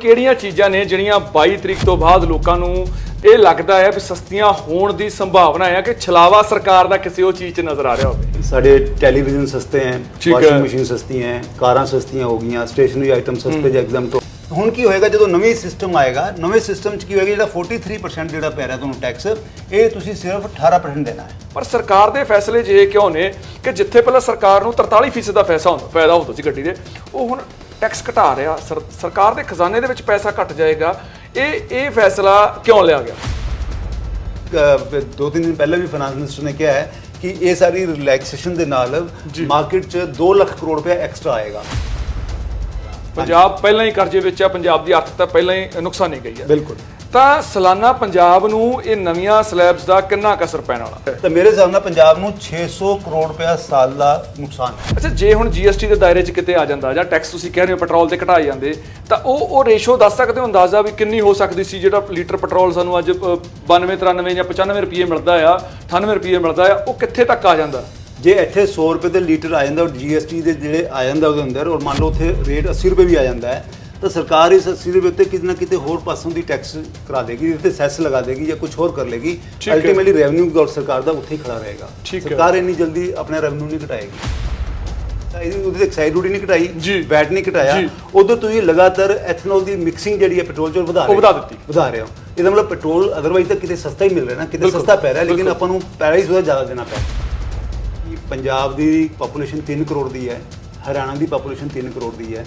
ਕਿਹੜੀਆਂ ਚੀਜ਼ਾਂ ਨੇ ਜਿਹੜੀਆਂ 22 ਤਰੀਕ ਤੋਂ ਬਾਅਦ ਲੋਕਾਂ ਨੂੰ ਇਹ ਲੱਗਦਾ ਹੈ ਵੀ ਸਸਤੀਆਂ ਹੋਣ ਦੀ ਸੰਭਾਵਨਾ ਹੈ ਕਿ ਛਲਾਵਾ ਸਰਕਾਰ ਦਾ ਕਿਸੇ ਉਹ ਚੀਜ਼ 'ਚ ਨਜ਼ਰ ਆ ਰਿਹਾ ਹੋਵੇ? ਸਾਡੇ ਟੈਲੀਵਿਜ਼ਨ ਸਸਤੇ ਹੈ ਠੀਕ ਹੈ। ਵਾਸ਼ਿੰਗ ਮਸ਼ੀਨ ਸਸਤੀ ਹੈ ਕਾਰਾਂ ਸਸਤੀਆਂ ਹੋ ਗਈਆਂ ਸਟੇਸ਼ਨਰੀ ਆਈਟਮ ਸਸਤੇ ਜਾਂ ਐਗਜ਼ਾਮ ਤੋਂ। ਹੁਣ ਕੀ ਹੋਏਗਾ ਜਦੋਂ ਨਵੇਂ ਸਿਸਟਮ ਆਏਗਾ ਨਵੇਂ ਸਿਸਟਮ 'ਚ ਕੀ ਹੋਏਗਾ ਜਿਹੜਾ 43% ਜਿਹੜਾ ਪੈ ਰਿਹਾ ਤੁਹਾਨੂੰ ਟੈਕਸ ਇਹ ਤੁਸੀਂ ਸਿਰਫ 18% ਦੇਣਾ ਹੈ। ਪਰ ਸਰਕਾਰ ਦੇ ਫੈਸਲੇ ਇਹ ਕਿਉਂ ਨੇ ਕਿ ਜਿੱਥੇ ਪਹਿਲਾਂ ਸਰਕਾਰ ਨੂੰ 43% ਦਾ ਪੈਸਾ ਹੁੰਦਾ ਫਾਇਦਾ ਹੁੰਦਾ ਸੀ ਗੱਡੀ ਦੇ ਉਹ ਹੁਣ ਟੈਕਸ ਘਟਾ ਰਿਹਾ ਸਰ- ਸਰਕਾਰ ਦੇ ਖਜ਼ਾਨੇ ਦੇ ਵਿੱਚ ਪੈਸਾ ਘਟ ਜਾਏਗਾ ਇਹ ਇਹ ਫੈਸਲਾ ਕਿਉਂ ਲਿਆ ਗਿਆ? ਦੋ ਤਿੰਨ ਦਿਨ ਪਹਿਲਾਂ ਵੀ ਫਾਈਨਾਂਸ ਮਿਨਿਸਟਰ ਨੇ ਕਿਹਾ ਹੈ ਕਿ ਇਹ ਸਾਰੀ ਰਿਲੈਕਸੇਸ਼ਨ ਦੇ ਨਾਲ। ਮਾਰਕੀਟ 'ਚ 2 ਲੱਖ ਕਰੋੜ ਰੁਪਏ ਐਕਸਟਰਾ ਆਏਗਾ। ਪੰਜਾਬ ਪਹਿਲਾਂ ਹੀ ਕਰਜ਼ੇ ਵਿੱਚ ਆ ਪੰਜਾਬ ਦੀ ਆਰਥਿਕਤਾ ਪਹਿਲਾਂ ਹੀ ਨੁਕਸਾਨੀ ਗਈ ਹੈ। ਬਿਲਕੁਲ। ਤਾਂ ਸਾਲਾਨਾ ਪੰਜਾਬ ਨੂੰ ਇਹ ਨਵੀਆਂ ਸਲੈਬਸ ਦਾ ਕਿੰਨਾ ਕੁ ਅਸਰ ਪੈਣ ਵਾਲਾ? ਤਾਂ ਮੇਰੇ ਹਿਸਾਬ ਨਾਲ ਪੰਜਾਬ ਨੂੰ 600 ਕਰੋੜ ਰੁਪਏ ਸਾਲ ਦਾ ਨੁਕਸਾਨ ਹੈ। ਅੱਛਾ ਜੇ ਹੁਣ GST ਦੇ ਦਾਇਰੇ 'ਚ ਕਿਤੇ ਆ ਜਾਂਦਾ ਜਾਂ ਟੈਕਸ ਤੁਸੀਂ ਕਹਿ ਰਹੇ ਹੋ ਪੈਟਰੋਲ ਤੇ ਘਟਾਏ ਜਾਂਦੇ ਤਾਂ ਉਹ ਉਹ ਰੇਸ਼ੋ ਦੱਸ ਸਕਦੇ ਹੋ ਅੰਦਾਜ਼ਾ ਵੀ ਕਿੰਨੀ ਹੋ ਸਕਦੀ ਸੀ ਜਿਹੜਾ ਲੀਟਰ ਪੈਟਰੋਲ ਸਾਨੂੰ ਅੱਜ ਅ, 92 93 ਜਾਂ 95 ਰੁਪਏ ਮਿਲਦਾ ਆ 98 ਰੁਪਏ ਮਿਲਦਾ ਆ ਉਹ ਕਿੱਥੇ ਤੱਕ ਆ ਜਾਂਦਾ? ਜੇ ਇੱਥੇ 100 ਰੁਪਏ ਦੇ ਲੀਟਰ ਆ ਜਾਂਦਾ ਔਰ GST ਦੇ ਜਿਹੜੇ ਆ ਜਾਂਦਾ ਉਹਦੇ ਅੰਦਰ ਔਰ ਮੰਨ ਲਓ ਉੱਥੇ ਰੇਟ 80 ਰੁਪਏ ਵੀ ਆ ਜਾਂਦਾ ਹੈ ਤਾਂ ਸਰਕਾਰ ਇਸ 80 ਰੁਪਏ ਉੱਤੇ ਕਿਤੇ ਨਾ ਕਿਤੇ ਹੋਰ ਪਾਸੋਂ ਦੀ ਟੈਕਸ ਕਰਾ ਦੇਗੀ ਇਹਦੇ ਸੈਸ ਲਗਾ ਦੇਗੀ ਜਾਂ ਕੁਝ ਹੋਰ ਕਰ ਲੇਗੀ ਠੀਕ ਹੈ। ਅਲਟੀਮੇਟਲੀ ਰੈਵਨਿਊ ਸਰਕਾਰ ਦਾ ਉੱਥੇ ਹੀ ਖੜਾ ਰਹੇਗਾ ਠੀਕ ਹੈ। ਸਰਕਾਰ ਇੰਨੀ ਜਲਦੀ ਆਪਣਾ ਰੈਵਨਿਊ ਨਹੀਂ ਘਟਾਏਗੀ ਤਾਂ ਇਹਦੀ ਉਹਦੀ ਐਕਸਾਈਡ ਡਿਊਟੀ ਨਹੀਂ ਘਟਾਈ। ਵੈਟ ਨਹੀਂ ਘਟਾਇਆ ਜੀ। ਉਦੋਂ ਤੁਸੀਂ ਲਗਾਤਾਰ ਐਥਨੋਲ ਦੀ ਮਿਕਸਿੰਗ ਜਿਹੜੀ ਹੈ ਪੈਟਰੋਲ ਚ ਉਹ ਵਧਾ ਉਹ ਰਹੇ ਹੋ। ਵਧਾ ਦਿੱਤੀ। ਵਧਾ ਰਹੇ ਹੋ ਇਹਦਾ ਮਤਲਬ ਪੈਟਰੋਲ ਅਦਰਵਾਈਜ਼ ਤਾਂ ਕਿਤੇ ਸਸਤਾ ਹੀ ਮਿਲ ਰਿਹਾ ਨਾ ਕਿਤੇ ਬਿਲਕੁਲ, ਸਸਤਾ ਪੈ ਰਿਹਾ ਲੇਕਿਨ ਬਿਲਕੁਲ। ਆਪਾਂ ਨੂੰ ਪ੍ਰਾਈਸ ਉਹਦਾ ਜ਼ਿਆਦਾ ਦੇਣਾ ਪੈ ਰਿਹਾ ਕਿ ਪੰਜਾਬ ਦੀ ਪਾਪੂਲੇਸ਼ਨ 3 ਕਰੋੜ ਦੀ ਹੈ ਹਰਿਆਣਾ ਦੀ ਪਾਪੂਲੇਸ਼ਨ 3 ਕਰੋੜ ਦੀ ਹੈ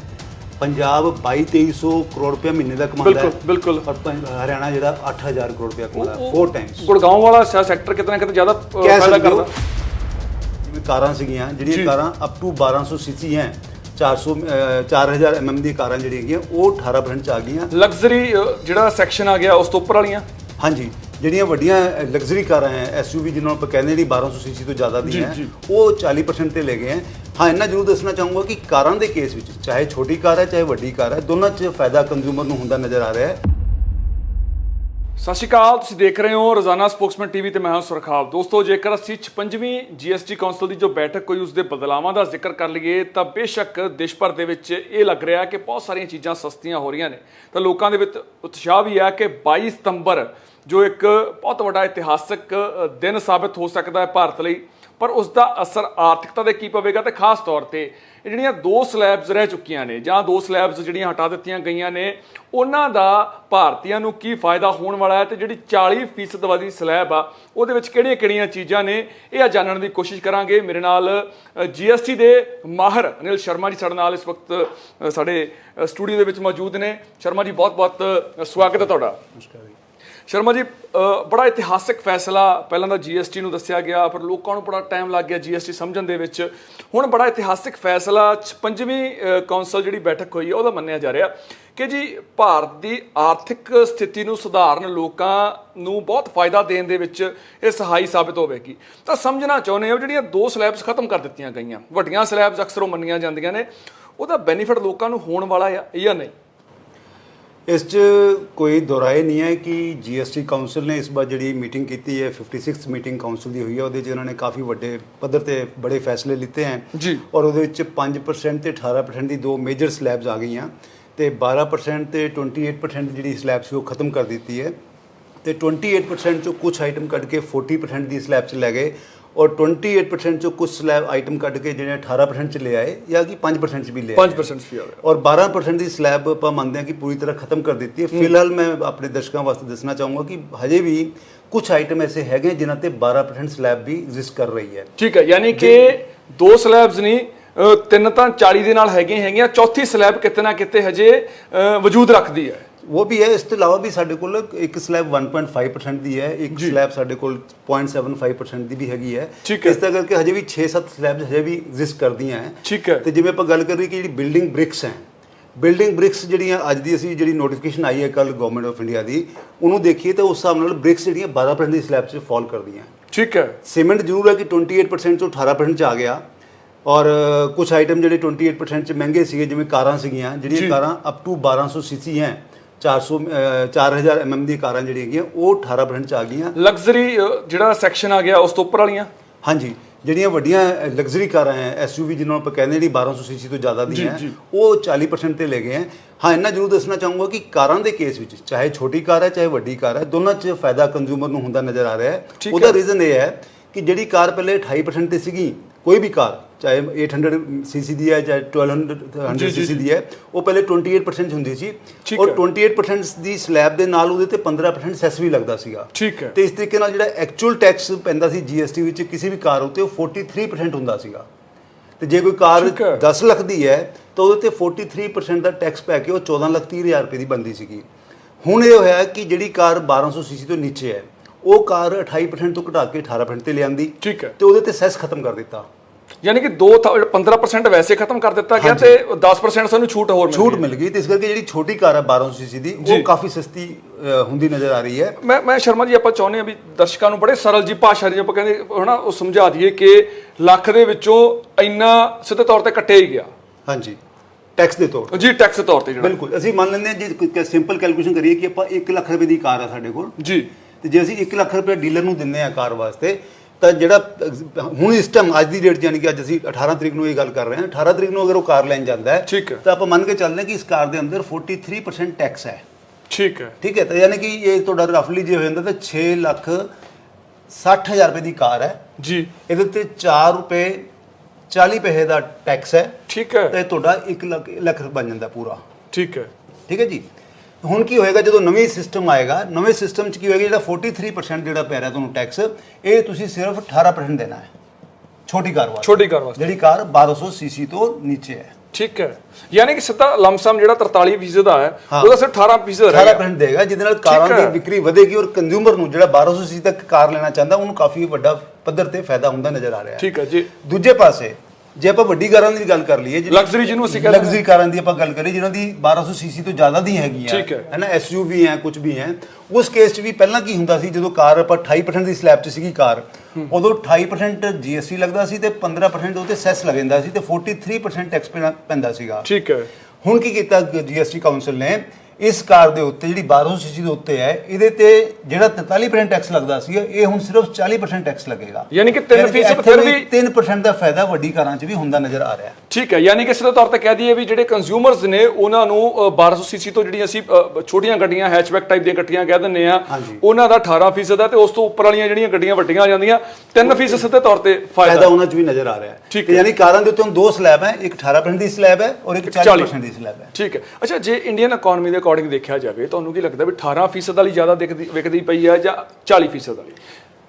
ਪੰਜਾਬ 22 2300 ਕਰੋੜ ਰੁਪਏ ਮਹੀਨੇ ਦਾ ਕਮਾਉਂਦਾ ਹੈ। ਬਿਲਕੁਲ, ਬਿਲਕੁਲ। ਔਰ ਪੰਜ- ਹਰਿਆਣਾ ਜਿਹੜਾ 8000 ਕਰੋੜ ਰੁਪਏ ਕਮਾਉਂਦਾ ਉਹ- 4 ਟਾਈਮਸ ਗੁੜਗਾਉਂ ਵਾਲਾ ਸੈਕਟਰ ਕਿਤੇ ਨਾ ਕਿਤੇ ਜ਼ਿਆਦਾ ਅ, ਕਹਿ ਫਾਇਦਾ ਸਕਦੇ ਹੋ। ਕਰਦਾ। ਜਿਵੇਂ ਕਾਰਾਂ ਸੀਗੀਆਂ। ਜਿਹੜੀਆਂ ਕਾਰਾਂ ਅਪ ਟੂ 1200 ਸੀਸੀ ਹੈ 400 ਅਹ, 4000 ਐਮਐਮ ਦੀ ਕਾਰਾਂ ਜਿਹੜੀਆਂ ਹੈਗੀਆਂ ਉਹ 18% ਚ ਆ ਗਈਆਂ। ਲਗਜ਼ਰੀ ਜਿਹੜਾ ਸੈਕਸ਼ਨ ਆ ਗਿਆ ਉਸ ਤੋਂ ਉੱਪਰ ਵਾਲੀਆਂ? ਹਾਂਜੀ ਜਿਹੜੀਆਂ ਵੱਡੀਆਂ ਲਗਜ਼ਰੀ ਕਾਰਾਂ ਹੈ ਐਸਯੂਵੀ ਜਿਹਨਾਂ ਨੂੰ ਆਪਾਂ ਕਹਿੰਦੇ ਨੇ 1200 ਸੀਸੀ ਤੋਂ ਜ਼ਿਆਦਾ ਦੀਆਂ ਜੀ। ਉਹ 40% ਤੇ ਲੈ ਗਏ ਹੈ। ਹਾਂ ਇਹਨਾਂ ਜ਼ਰੂਰ ਦੱਸਣਾ ਚਾਹੂੰਗਾ ਕਿ ਕਾਰਾਂ ਦੇ ਕੇਸ ਵਿੱਚ, ਚਾਹੇ ਛੋਟੀ ਕਾਰ ਹੈ, ਚਾਹੇ ਵੱਡੀ ਕਾਰ ਹੈ, ਦੋਨਾਂ 'ਚ ਫਾਇਦਾ ਕੰਜ਼ਿਊਮਰ ਨੂੰ ਹੁੰਦਾ ਨਜ਼ਰ ਆ ਰਿਹਾ ਹੈ। ਸਤਿ ਸ਼੍ਰੀ ਅਕਾਲ, ਤੁਸੀਂ ਦੇਖ ਰਹੇ ਹੋ ਰੋਜ਼ਾਨਾ ਸਪੋਕਸਮੈਨ ਟੀਵੀ ਤੇ ਮੈਂ ਹਾਂ ਸੁਰਖਾਵ ਦੋਸਤੋ, ਜੇਕਰ ਅਸੀਂ 56ਵੀਂ GST ਕੌਂਸਲ ਦੀ ਜੋ ਬੈਠਕ ਹੋਈ ਉਸ ਦੇ ਬਦਲਾਵਾਂ ਦਾ ਜ਼ਿਕਰ ਕਰ ਲਈਏ, ਤਾਂ ਬੇਸ਼ੱਕ ਦੇਸ਼ ਭਰ ਦੇ ਵਿੱਚ ਇਹ ਲੱਗ ਰਿਹਾ ਕਿ ਬਹੁਤ ਸਾਰੀਆਂ ਚੀਜ਼ਾਂ ਸਸਤੀਆਂ ਹੋ ਰਹੀਆਂ ਨੇ। ਤਾਂ ਲੋਕਾਂ ਦੇ ਵਿੱਚ ਉਤਸ਼ਾਹ ਵੀ ਹੈ ਕਿ 22 ਸਤੰਬਰ ਜੋ ਇੱਕ ਬਹੁਤ ਵੱਡਾ ਇਤਿਹਾਸਕ ਦਿਨ ਸਾਬਤ ਹੋ ਸਕਦਾ ਹੈ ਭਾਰਤ ਲਈ। ਪਰ ਉਸ ਦਾ ਅਸਰ ਆਰਥਿਕਤਾ ਤੇ ਕੀ ਪਵੇਗਾ ਤੇ ਖਾਸ ਤੌਰ ਤੇ ਜਿਹੜੀਆਂ ਦੋ ਸਲੈਬਸ ਰਹਿ ਚੁੱਕੀਆਂ ਨੇ ਜਾਂ ਦੋ ਸਲੈਬਸ ਜਿਹੜੀਆਂ ਹਟਾ ਦਿੱਤੀਆਂ ਗਈਆਂ ਨੇ, ਉਹਨਾਂ ਦਾ ਭਾਰਤੀਆਂ ਨੂੰ ਕੀ ਫਾਇਦਾ ਹੋਣ ਵਾਲਾ ਹੈ ਤੇ ਜਿਹੜੀ 40% ਵਾਲੀ ਸਲੈਬ ਆ, ਉਹਦੇ ਵਿੱਚ ਕਿਹੜੀਆਂ-ਕਿਹੜੀਆਂ ਚੀਜ਼ਾਂ ਨੇ, ਇਹ ਆ ਜਾਣਨ ਦੀ ਕੋਸ਼ਿਸ਼ ਕਰਾਂਗੇ। ਮੇਰੇ ਨਾਲ ਜੀਐਸਟੀ ਦੇ ਮਾਹਰ ਅਨਿਲ ਸ਼ਰਮਾ ਜੀ ਸਾਡੇ ਨਾਲ ਇਸ ਵਕਤ ਸਾਡੇ ਸਟੂਡੀਓ ਦੇ ਵਿੱਚ ਮੌਜੂਦ ਨੇ। ਸ਼ਰਮਾ ਜੀ, ਬਹੁਤ-ਬਹੁਤ ਸਵਾਗਤ ਹੈ ਤੁਹਾਡਾ। ਨਮਸਕਾਰ ਸ਼ਰਮਾ ਜੀ ਬੜਾ ਇਤਿਹਾਸਿਕ ਫੈਸਲਾ ਪਹਿਲਾਂ ਤਾਂ GST ਨੂੰ ਦੱਸਿਆ ਗਿਆ ਪਰ ਲੋਕਾਂ ਨੂੰ ਬੜਾ ਟਾਈਮ ਲੱਗ ਗਿਆ GST ਸਮਝਣ ਦੇ ਵਿੱਚ। ਹੁਣ ਬੜਾ ਇਤਿਹਾਸਿਕ ਫੈਸਲਾ 56ਵੀਂ ਅ, ਕੌਂਸਲ ਜਿਹੜੀ ਬੈਠਕ ਹੋਈ ਹੈ ਉਹਦਾ ਮੰਨਿਆ ਜਾ ਰਿਹਾ। ਕਿ ਜੀ ਭਾਰਤ ਦੀ ਆਰਥਿਕ ਸਥਿਤੀ ਨੂੰ ਸੁਧਾਰਨ ਲੋਕਾਂ ਨੂੰ ਬਹੁਤ ਫਾਇਦਾ ਦੇਣ ਦੇ ਵਿੱਚ ਇਹ ਸਹਾਈ ਸਾਬਿਤ ਹੋਵੇਗੀ। ਤਾਂ ਸਮਝਣਾ ਚਾਹੁੰਦੇ ਹੋ ਜਿਹੜੀਆਂ ਦੋ ਸਲੈਬਸ ਖਤਮ ਕਰ ਦਿੱਤੀਆਂ ਗਈਆਂ ਵੱਡੀਆਂ ਸਲੈਬਸ ਅਕਸਰ ਉਹ ਮੰਨੀਆਂ ਜਾਂਦੀਆਂ ਨੇ ਉਹਦਾ ਬੈਨੀਫਿਟ ਲੋਕਾਂ ਨੂੰ ਹੋਣ ਵਾਲਾ ਹੈ ਜਾਂ ਨਹੀਂ? ਇਸ 'ਚ ਕੋਈ ਦੁਰਾਏ ਨਹੀਂ ਹੈ ਕਿ GST ਕਾਉਂਸਲ ਨੇ ਇਸ ਵਾਰ ਜਿਹੜੀ ਮੀਟਿੰਗ ਕੀਤੀ ਹੈ 56th ਮੀਟਿੰਗ ਕਾਉਂਸਲ ਦੀ ਹੋਈ ਹੈ ਉਹਦੇ 'ਚ ਉਹਨਾਂ ਨੇ ਕਾਫੀ ਵੱਡੇ ਪੱਧਰ ਤੇ ਬੜੇ ਫੈਸਲੇ ਲਿੱਤੇ ਹਨ ਜੀ। ਔਰ ਉਹਦੇ ਵਿੱਚ 5% ਤੇ 18% ਦੀ ਦੋ ਮੇਜਰ ਸਲੈਬਸ ਆ ਗਈਆਂ ਤੇ 12% ਤੇ 28% ਜਿਹੜੀ ਸਲੈਬ ਸੀ ਉਹ ਖਤਮ ਕਰ ਦਿੱਤੀ ਹੈ ਤੇ 28% ਚੋਂ ਕੁਝ ਆਈਟਮ ਕੱਢ ਕੇ 40% ਦੀ ਸਲੈਬ 'ਚ ਲੈ ਗਏ ਔਰ 28% ਚੋਂ ਕੁਝ ਸਲੈਬ ਆਈਟਮ ਕੱਢ ਕੇ ਜਿਹੜੇ 18% 'ਚ ਲੈ ਆਏ ਜਾਂ ਕਿ 5% 'ਚ ਵੀ ਲੈ ਆਏ। 5% ਫੀ ਆ ਗਿਆ। ਔਰ 12% ਦੀ ਸਲੈਬ ਆਪਾਂ ਮੰਨਦੇ ਹਾਂ ਕਿ ਪੂਰੀ ਤਰ੍ਹਾਂ ਖਤਮ ਕਰ ਦਿੱਤੀ ਹੈ। ਫਿਲਹਾਲ ਮੈਂ ਆਪਣੇ ਦਰਸ਼ਕਾਂ ਵਾਸਤੇ ਦੱਸਣਾ ਚਾਹੂੰਗਾ ਕਿ ਹਜੇ ਵੀ ਕੁਝ ਆਈਟਮ ਐਸੇ ਹੈਗੇ ਜਿਨ੍ਹਾਂ ਤੇ 12% ਸਲੈਬ ਵੀ ਐਗਜ਼ਿਸਟ ਕਰ ਰਹੀ ਹੈ। ਠੀਕ ਹੈ ਯਾਨੀ ਕਿ ਦੋ ਸਲੈਬਸ ਨਹੀਂ ਤਿੰਨ ਤਾਂ 40 ਦੇ ਨਾਲ ਹੈਗੇ ਹੈਗੀਆਂ ਚੌਥੀ ਸਲੈਬ ਕਿਤੇ ਨਾ ਕਿਤੇ ਹਜੇ ਵਜੂਦ ਰੱਖਦੀ ਹੈ। ਉਹ ਵੀ ਹੈ ਇਸ ਤੋਂ ਇਲਾਵਾ ਵੀ ਸਾਡੇ ਕੋਲ ਇੱਕ ਸਲੈਬ 1.5% ਦੀ ਹੈ ਇੱਕ ਸਲੈਬ ਸਾਡੇ ਕੋਲ 0.75% ਦੀ ਵੀ ਹੈਗੀ ਹੈ। ਇਸ ਤਰ੍ਹਾਂ ਕਰਕੇ ਹਜੇ ਵੀ 6-7 ਸਲੈਬਸ ਹਜੇ ਵੀ ਐਗਜ਼ਿਸਟ ਕਰਦੀਆਂ ਹੈ। ਠੀਕ ਹੈ। ਤੇ ਜਿਵੇਂ ਆਪਾਂ ਗੱਲ ਕਰ ਰਹੀ ਕਿ ਜਿਹੜੀ ਬਿਲਡਿੰਗ ਬ੍ਰਿਕਸ ਹੈ ਬਿਲਡਿੰਗ ਬ੍ਰਿਕਸ ਜਿਹੜੀਆਂ ਅੱਜ ਦੀ ਅਸੀਂ ਜਿਹੜੀ ਨੋਟੀਫਿਕੇਸ਼ਨ ਆਈ ਹੈ ਕੱਲ ਗਵਰਨਮੈਂਟ ਆਫ ਇੰਡੀਆ ਦੀ ਉਹਨੂੰ ਦੇਖੀਏ ਤਾਂ ਉਸ ਹਿਸਾਬ ਨਾਲ ਬ੍ਰਿਕਸ ਜਿਹੜੀਆਂ 12% ਦੀ ਸਲੈਬ 'ਚ ਫਾਲ ਕਰਦੀਆਂ ਠੀਕ ਹੈ। ਸੀਮੈਂਟ ਜ਼ਰੂਰ ਹੈ ਕਿ 28% ਤੋਂ 18% ਚ ਆ ਗਿਆ। ਔਰ ਕੁਝ ਆਈਟਮ ਜਿਹੜੇ 28% ਚ ਮਹਿੰਗੇ ਸੀਗੇ ਜਿਵੇਂ ਕਾਰਾਂ ਸੀਗੀਆਂ। ਜਿਹੜੀਆਂ ਕਾਰਾਂ ਅਪ ਟੂ 1200 ਸੀਸੀ ਹੈ 400 ਅਹ, 4000 ਐਮਐਮ ਦੀ ਕਾਰਾਂ ਜਿਹੜੀਆਂ ਹੈਗੀਆਂ ਉਹ 18% ਚ ਆ ਗਈਆਂ ਲਗਜ਼ਰੀ ਜਿਹੜਾ ਸੈਕਸ਼ਨ ਆ ਗਿਆ ਉਸ ਤੋਂ ਉੱਪਰ ਵਾਲੀਆਂ ਹਾਂਜੀ ਜਿਹੜੀਆਂ ਵੱਡੀਆਂ ਲਗਜ਼ਰੀ ਕਾਰਾਂ ਹੈ ਐਸਯੂਵੀ ਜਿਹਨਾਂ ਨੂੰ ਆਪਾਂ ਕਹਿੰਦੇ ਜਿਹੜੀ 1200 ਸੀਸੀ ਤੋਂ ਜ਼ਿਆਦਾ ਦੀਆਂ। ਹੈ ਉਹ 40% ਤੇ ਲੈ ਗਏ ਹੈ ਹਾਂ ਇਹਨਾਂ ਜ਼ਰੂਰ ਦੱਸਣਾ ਚਾਹੂੰਗਾ ਕਿ ਕਾਰਾਂ ਦੇ ਕੇਸ ਵਿੱਚ ਚਾਹੇ ਛੋਟੀ ਕਾਰ ਹੈ ਚਾਹੇ ਵੱਡੀ ਕਾਰ ਹੈ ਦੋਨਾਂ 'ਚ ਫਾਇਦਾ ਕੰਜ਼ਿਊਮਰ ਨੂੰ ਹੁੰਦਾ ਨਜ਼ਰ ਆ ਰਿਹਾ ਹੈ ਉਹਦਾ। ਰੀਜ਼ਨ ਇਹ ਹੈ ਕਿ ਜਿਹੜੀ ਕਾਰ ਪਹਿਲੇ 28% ਤੇ ਸੀਗੀ ਕੋਈ ਵੀ ਕਾਰ ਚਾਹੇ 800 ਸੀਸੀ ਦੀ ਹੈ ਚਾਹੇ 1200 ਜੀ, ਜੀ, ਸੀਸੀ ਦੀ ਹੈ ਉਹ ਪਹਿਲੇ 28% ਹੁੰਦੀ ਸੀ। ਔਰ ਹੈ। 28% ਦੀ ਸਲੈਬ ਦੇ ਨਾਲ ਉਹਦੇ ਤੇ 15% ਸੈਸ ਵੀ ਲੱਗਦਾ ਸੀਗਾ। ਠੀਕ ਹੈ। ਤੇ ਇਸ ਤਰੀਕੇ ਨਾਲ ਜਿਹੜਾ ਐਕਚੁਅਲ ਟੈਕਸ ਪੈਂਦਾ ਸੀ ਜੀਐਸਟੀ ਵਿੱਚ ਕਿਸੇ ਵੀ ਕਾਰ ਉੱਤੇ ਉਹ 43% ਹੁੰਦਾ ਸੀਗਾ। ਤੇ ਜੇ ਕੋਈ ਕਾਰ ਠੀਕ ਹੈ। 10 ਲੱਖ ਦੀ ਹੈ ਤਾਂ ਉਹਦੇ ਤੇ 43% ਦਾ ਟੈਕਸ ਪੈ ਕੇ ਉਹ 14 ਲੱਖ 30 ਹਜ਼ਾਰ ਰੁਪਏ ਦੀ ਬਣਦੀ ਸੀਗੀ। ਹੁਣ ਇਹ ਹੋਇਆ ਕਿ ਜਿਹੜੀ ਕਾਰ 1200 ਸੀਸੀ ਤੋਂ ਨੀਚੇ ਹੈ ਉਹ ਕਾਰ 28% ਤੋਂ ਘਟਾ ਕੇ 18% ਤੇ ਲਿਆਂਦੀ ਠੀਕ ਹੈ। ਤੇ ਉਹਦੇ ਤੇ ਸੈਸ ਖਤਮ ਕਰ ਦਿੱਤਾ। ਯਾਨੀ ਕਿ 2 15% ਵੈਸੇ ਖਤਮ ਕਰ ਦਿੱਤਾ ਗਿਆ ਤੇ 10% ਸਾਨੂੰ ਛੂਟ ਹੋਰ ਮਿਲ ਛੂਟ। ਮਿਲ ਗਈ ਤੇ ਇਸ ਕਰਕੇ ਜਿਹੜੀ ਛੋਟੀ ਕਾਰ ਹੈ 1200 ਸੀਸੀ ਦੀ ਜੀ। ਉਹ ਕਾਫੀ ਸਸਤੀ ਹੁੰਦੀ ਨਜ਼ਰ ਆ ਰਹੀ ਹੈ। ਮੈਂ ਮੈਂ ਸ਼ਰਮਾ ਜੀ ਆਪਾਂ ਚਾਹੁੰਦੇ ਆ ਵੀ ਦਰਸ਼ਕਾਂ ਨੂੰ ਬੜੇ ਸਰਲ ਜੀ ਭਾਸ਼ਾ ਦੀ ਆਪਾਂ ਕਹਿੰਦੇ ਹਨਾ ਉਹ ਸਮਝਾ ਦਈਏ ਕਿ ਲੱਖ ਦੇ ਵਿੱਚੋਂ ਇੰਨਾ ਸਿੱਧੇ ਤੌਰ ਤੇ ਕੱਟਿਆ ਹੀ ਗਿਆ। ਹਾਂਜੀ। ਟੈਕਸ ਦੇ ਤੌਰ ਤੇ। ਜੀ ਟੈਕਸ ਤੌਰ ਤੇ ਬਿਲਕੁਲ। ਅਸੀਂ ਮੰਨ ਲੈਂਦੇ ਹਾਂ ਜੇ ਸਿੰਪਲ ਕੈਲਕੂਲੇਸ਼ਨ ਕਰੀਏ ਕਿ ਆਪਾਂ 1 ਲੱਖ ਰੁਪਏ ਦੀ ਕਾਰ ਆ ਸਾਡੇ ਕੋਲ। ਜੀ। ਤੇ ਜੇ ਅਸੀਂ 1 ਲੱਖ ਰੁਪਏ ਡੀਲਰ ਨੂੰ ਦਿੰਦੇ ਆ ਕਾਰ ਵਾਸਤੇ ਤਾਂ ਜਿਹੜਾ ਹੁਣ ਇਸ ਟਾਈਮ ਅੱਜ ਦੀ ਡੇਟ ਯਾਨੀ ਕਿ ਅੱਜ ਅਸੀਂ 18 ਤਰੀਕ ਨੂੰ ਇਹ ਗੱਲ ਕਰ ਰਹੇ ਹਾਂ 18 ਤਰੀਕ ਨੂੰ ਅਗਰ ਉਹ ਕਾਰ ਲੈਣ ਜਾਂਦਾ ਹੈ। ਤਾਂ ਆਪਾਂ ਮੰਨ ਕੇ ਚੱਲਦੇ ਹਾਂ ਕਿ ਇਸ ਕਾਰ ਦੇ ਅੰਦਰ 43% ਟੈਕਸ ਹੈ। ਠੀਕ ਹੈ। ਠੀਕ ਹੈ ਤਾਂ ਯਾਨੀ ਕਿ ਇਹ ਤੁਹਾਡਾ ਰਫਲੀ ਜੇ ਹੋ ਜਾਂਦਾ ਤਾਂ 6 ਲੱਖ 60000 ਰੁਪਏ ਦੀ ਕਾਰ ਹੈ। ਜੀ। ਇਹਦੇ ਉੱਤੇ 4 ਰੁਪਏ 40 ਪੈਸੇ ਦਾ ਟੈਕਸ ਹੈ। ਠੀਕ ਹੈ। ਤੇ ਤੁਹਾਡਾ 1 ਲੱਖ ਲੱਖ ਬਣ ਜਾਂਦਾ ਪੂਰਾ। ਠੀਕ ਹੈ। ਠੀਕ ਹੈ ਜੀ? ਹੁਣ ਕੀ ਹੋਏਗਾ ਜਦੋਂ ਨਵੇਂ ਸਿਸਟਮ ਆਏਗਾ ਨਵੇਂ ਸਿਸਟਮ 'ਚ ਕੀ ਹੋਏਗਾ ਜਿਹੜਾ 43% ਜਿਹੜਾ ਪੈ ਰਿਹਾ ਤੁਹਾਨੂੰ ਟੈਕਸ ਇਹ ਤੁਸੀਂ ਸਿਰਫ 18% ਦੇਣਾ ਹੈ। ਛੋਟੀ ਕਾਰ ਵਾਸਤੇ। ਛੋਟੀ ਕਾਰ ਵਾਸਤੇ। ਜਿਹੜੀ ਕਾਰ 1200 ਸੀਸੀ ਤੋਂ ਨੀਚੇ ਹੈ। ਠੀਕ ਹੈ। ਯਾਨੀ ਕਿ ਸਿੱਧਾ ਲਮਸਮ ਜਿਹੜਾ 43% ਦਾ ਹੈ। ਉਹਦਾ ਸਿਰਫ 18% ਰਹਿ ਗਿਆ 18% ਦੇਗਾ ਜਿਹਦੇ ਨਾਲ ਕਾਰਾਂ ਦੀ। ਵਿਕਰੀ ਵਧੇਗੀ ਔਰ ਕੰਜ਼ਿਊਮਰ ਨੂੰ ਜਿਹੜਾ 1200 ਸੀਸੀ ਤੱਕ ਕਾਰ ਲੈਣਾ ਚਾਹੁੰਦਾ ਉਹਨੂੰ ਕਾਫੀ ਵੱਡਾ ਪੱਧਰ ਤੇ ਫਾਇਦਾ ਹੁੰਦਾ ਨਜ਼ਰ ਆ ਰਿਹਾ ਹੈ। ਠੀਕ ਹੈ ਜੀ। ਦੂਜੇ ਪਾਸੇ ਜੇ ਆਪਾਂ ਵੱਡੀ ਕਾਰਾਂ ਦੀ ਗੱਲ ਕਰ ਲਈਏ Luxury ਜਿਹਨੂੰ ਅਸੀਂ ਕਹਿੰਦੇ। ਲਗਜ਼ਰੀ ਕਾਰਾਂ ਦੀ ਆਪਾਂ ਗੱਲ ਕਰੀਏ ਜਿਨ੍ਹਾਂ ਦੀ 1200 ਸੀਸੀ ਤੋਂ ਜ਼ਿਆਦਾ ਦੀ ਹੈਗੀਆਂ ਠੀਕ ਹੈ। ਹੈ ਨਾ ਐਸਯੂਵੀ ਹੈ ਕੁਝ ਵੀ ਹੈ ਉਸ ਕੇਸ 'ਚ ਵੀ ਪਹਿਲਾਂ ਕੀ ਹੁੰਦਾ ਸੀ ਜਦੋਂ ਕਾਰ ਆਪਾਂ 28% ਦੀ ਸਲੈਬ 'ਚ ਸੀਗੀ ਕਾਰ ਉਦੋਂ 28% ਜੀਐਸਟੀ ਲੱਗਦਾ ਸੀ ਤੇ 15% ਉਹਤੇ ਸੈਸ ਲੱਗ ਜਾਂਦਾ ਸੀ ਤੇ 43% ਟੈਕਸ ਪੈਂਦਾ ਸੀਗਾ ਠੀਕ ਹੈ ਹੁਣ ਕੀ ਕੀਤਾ ਜੀਐਸਟੀ ਕਾਉਂਸਲ ਨੇ ਇਸ ਕਾਰ ਦੇ ਉੱਤੇ ਜਿਹੜੀ 1200 ਸੀਸੀ ਦੇ ਉੱਤੇ ਹੈ ਇਹਦੇ ਤੇ ਜਿਹੜਾ 43% ਟੈਕਸ ਲੱਗਦਾ ਸੀ ਇਹ ਹੁਣ ਸਿਰਫ 40% ਟੈਕਸ ਲੱਗੇਗਾ। ਯਾਨੀ ਕਿ ਤਿੰਨ ਯਾਨੀ ਕਿ ਫੀਸਦ ਇੱਥੇ ਫਿਰ ਵੀ 3% ਦਾ ਫਾਇਦਾ ਵੱਡੀ ਕਾਰਾਂ 'ਚ ਵੀ ਹੁੰਦਾ ਨਜ਼ਰ ਆ ਰਿਹਾ ਠੀਕ ਹੈ ਯਾਨੀ ਕਿ ਸਿੱਧੇ ਤੌਰ ਤੇ ਕਹਿ ਦਈਏ ਵੀ ਜਿਹੜੇ ਕੰਜ਼ਿਊਮਰਸ ਨੇ ਉਹਨਾਂ ਨੂੰ ਅ, 1200 ਸੀਸੀ ਤੋਂ ਜਿਹੜੀਆਂ ਅਸੀਂ ਛੋਟੀਆਂ ਗੱਡੀਆਂ ਹੈਚਬੈਕ ਟਾਈਪ ਦੀਆਂ ਗੱਡੀਆਂ ਕਹਿ ਦਿੰਨੇ ਆ। ਉਹਨਾਂ ਦਾ 18% ਹੈ ਤੇ ਉਸ ਤੋਂ ਉੱਪਰ ਵਾਲੀਆਂ ਜਿਹੜੀਆਂ ਗੱਡੀਆਂ ਵੱਡੀਆਂ ਆ ਜਾਂਦੀਆਂ 3% ਸਿੱਧੇ ਤੌਰ ਤੇ ਫਾਇਦਾ। ਉਹਨਾਂ 'ਚ ਵੀ ਨਜ਼ਰ ਆ ਰਿਹਾ ਹੈ। ਯਾਨੀ ਕਾਰਾਂ ਦੇ ਉੱਤੇ ਹੁਣ ਦੋ ਸਲੈਬ ਹੈ ਇੱਕ 18% ਦੀ ਸਲੈਬ ਹੈ ਔਰ ਇੱਕ 40% ਦੀ ਸਲੈਬ ਹੈ। ਠੀਕ ਹੈ। ਅੱਛਾ ਜੇ ਇੰਡੀਅਨ ਇਕਨੋਮੀ ਦੇ ਅਕੋਰਡਿੰਗ ਦੇਖਿਆ ਜਾਵੇ ਤੁਹਾਨੂੰ ਕੀ ਲੱਗਦਾ ਵੀ 18% ਵਾਲੀ ਜ਼ਿਆਦਾ ਦਿਖਦੀ ਵਿਕਦੀ ਪਈ ਹੈ ਜਾਂ 40% ਵਾਲੀ?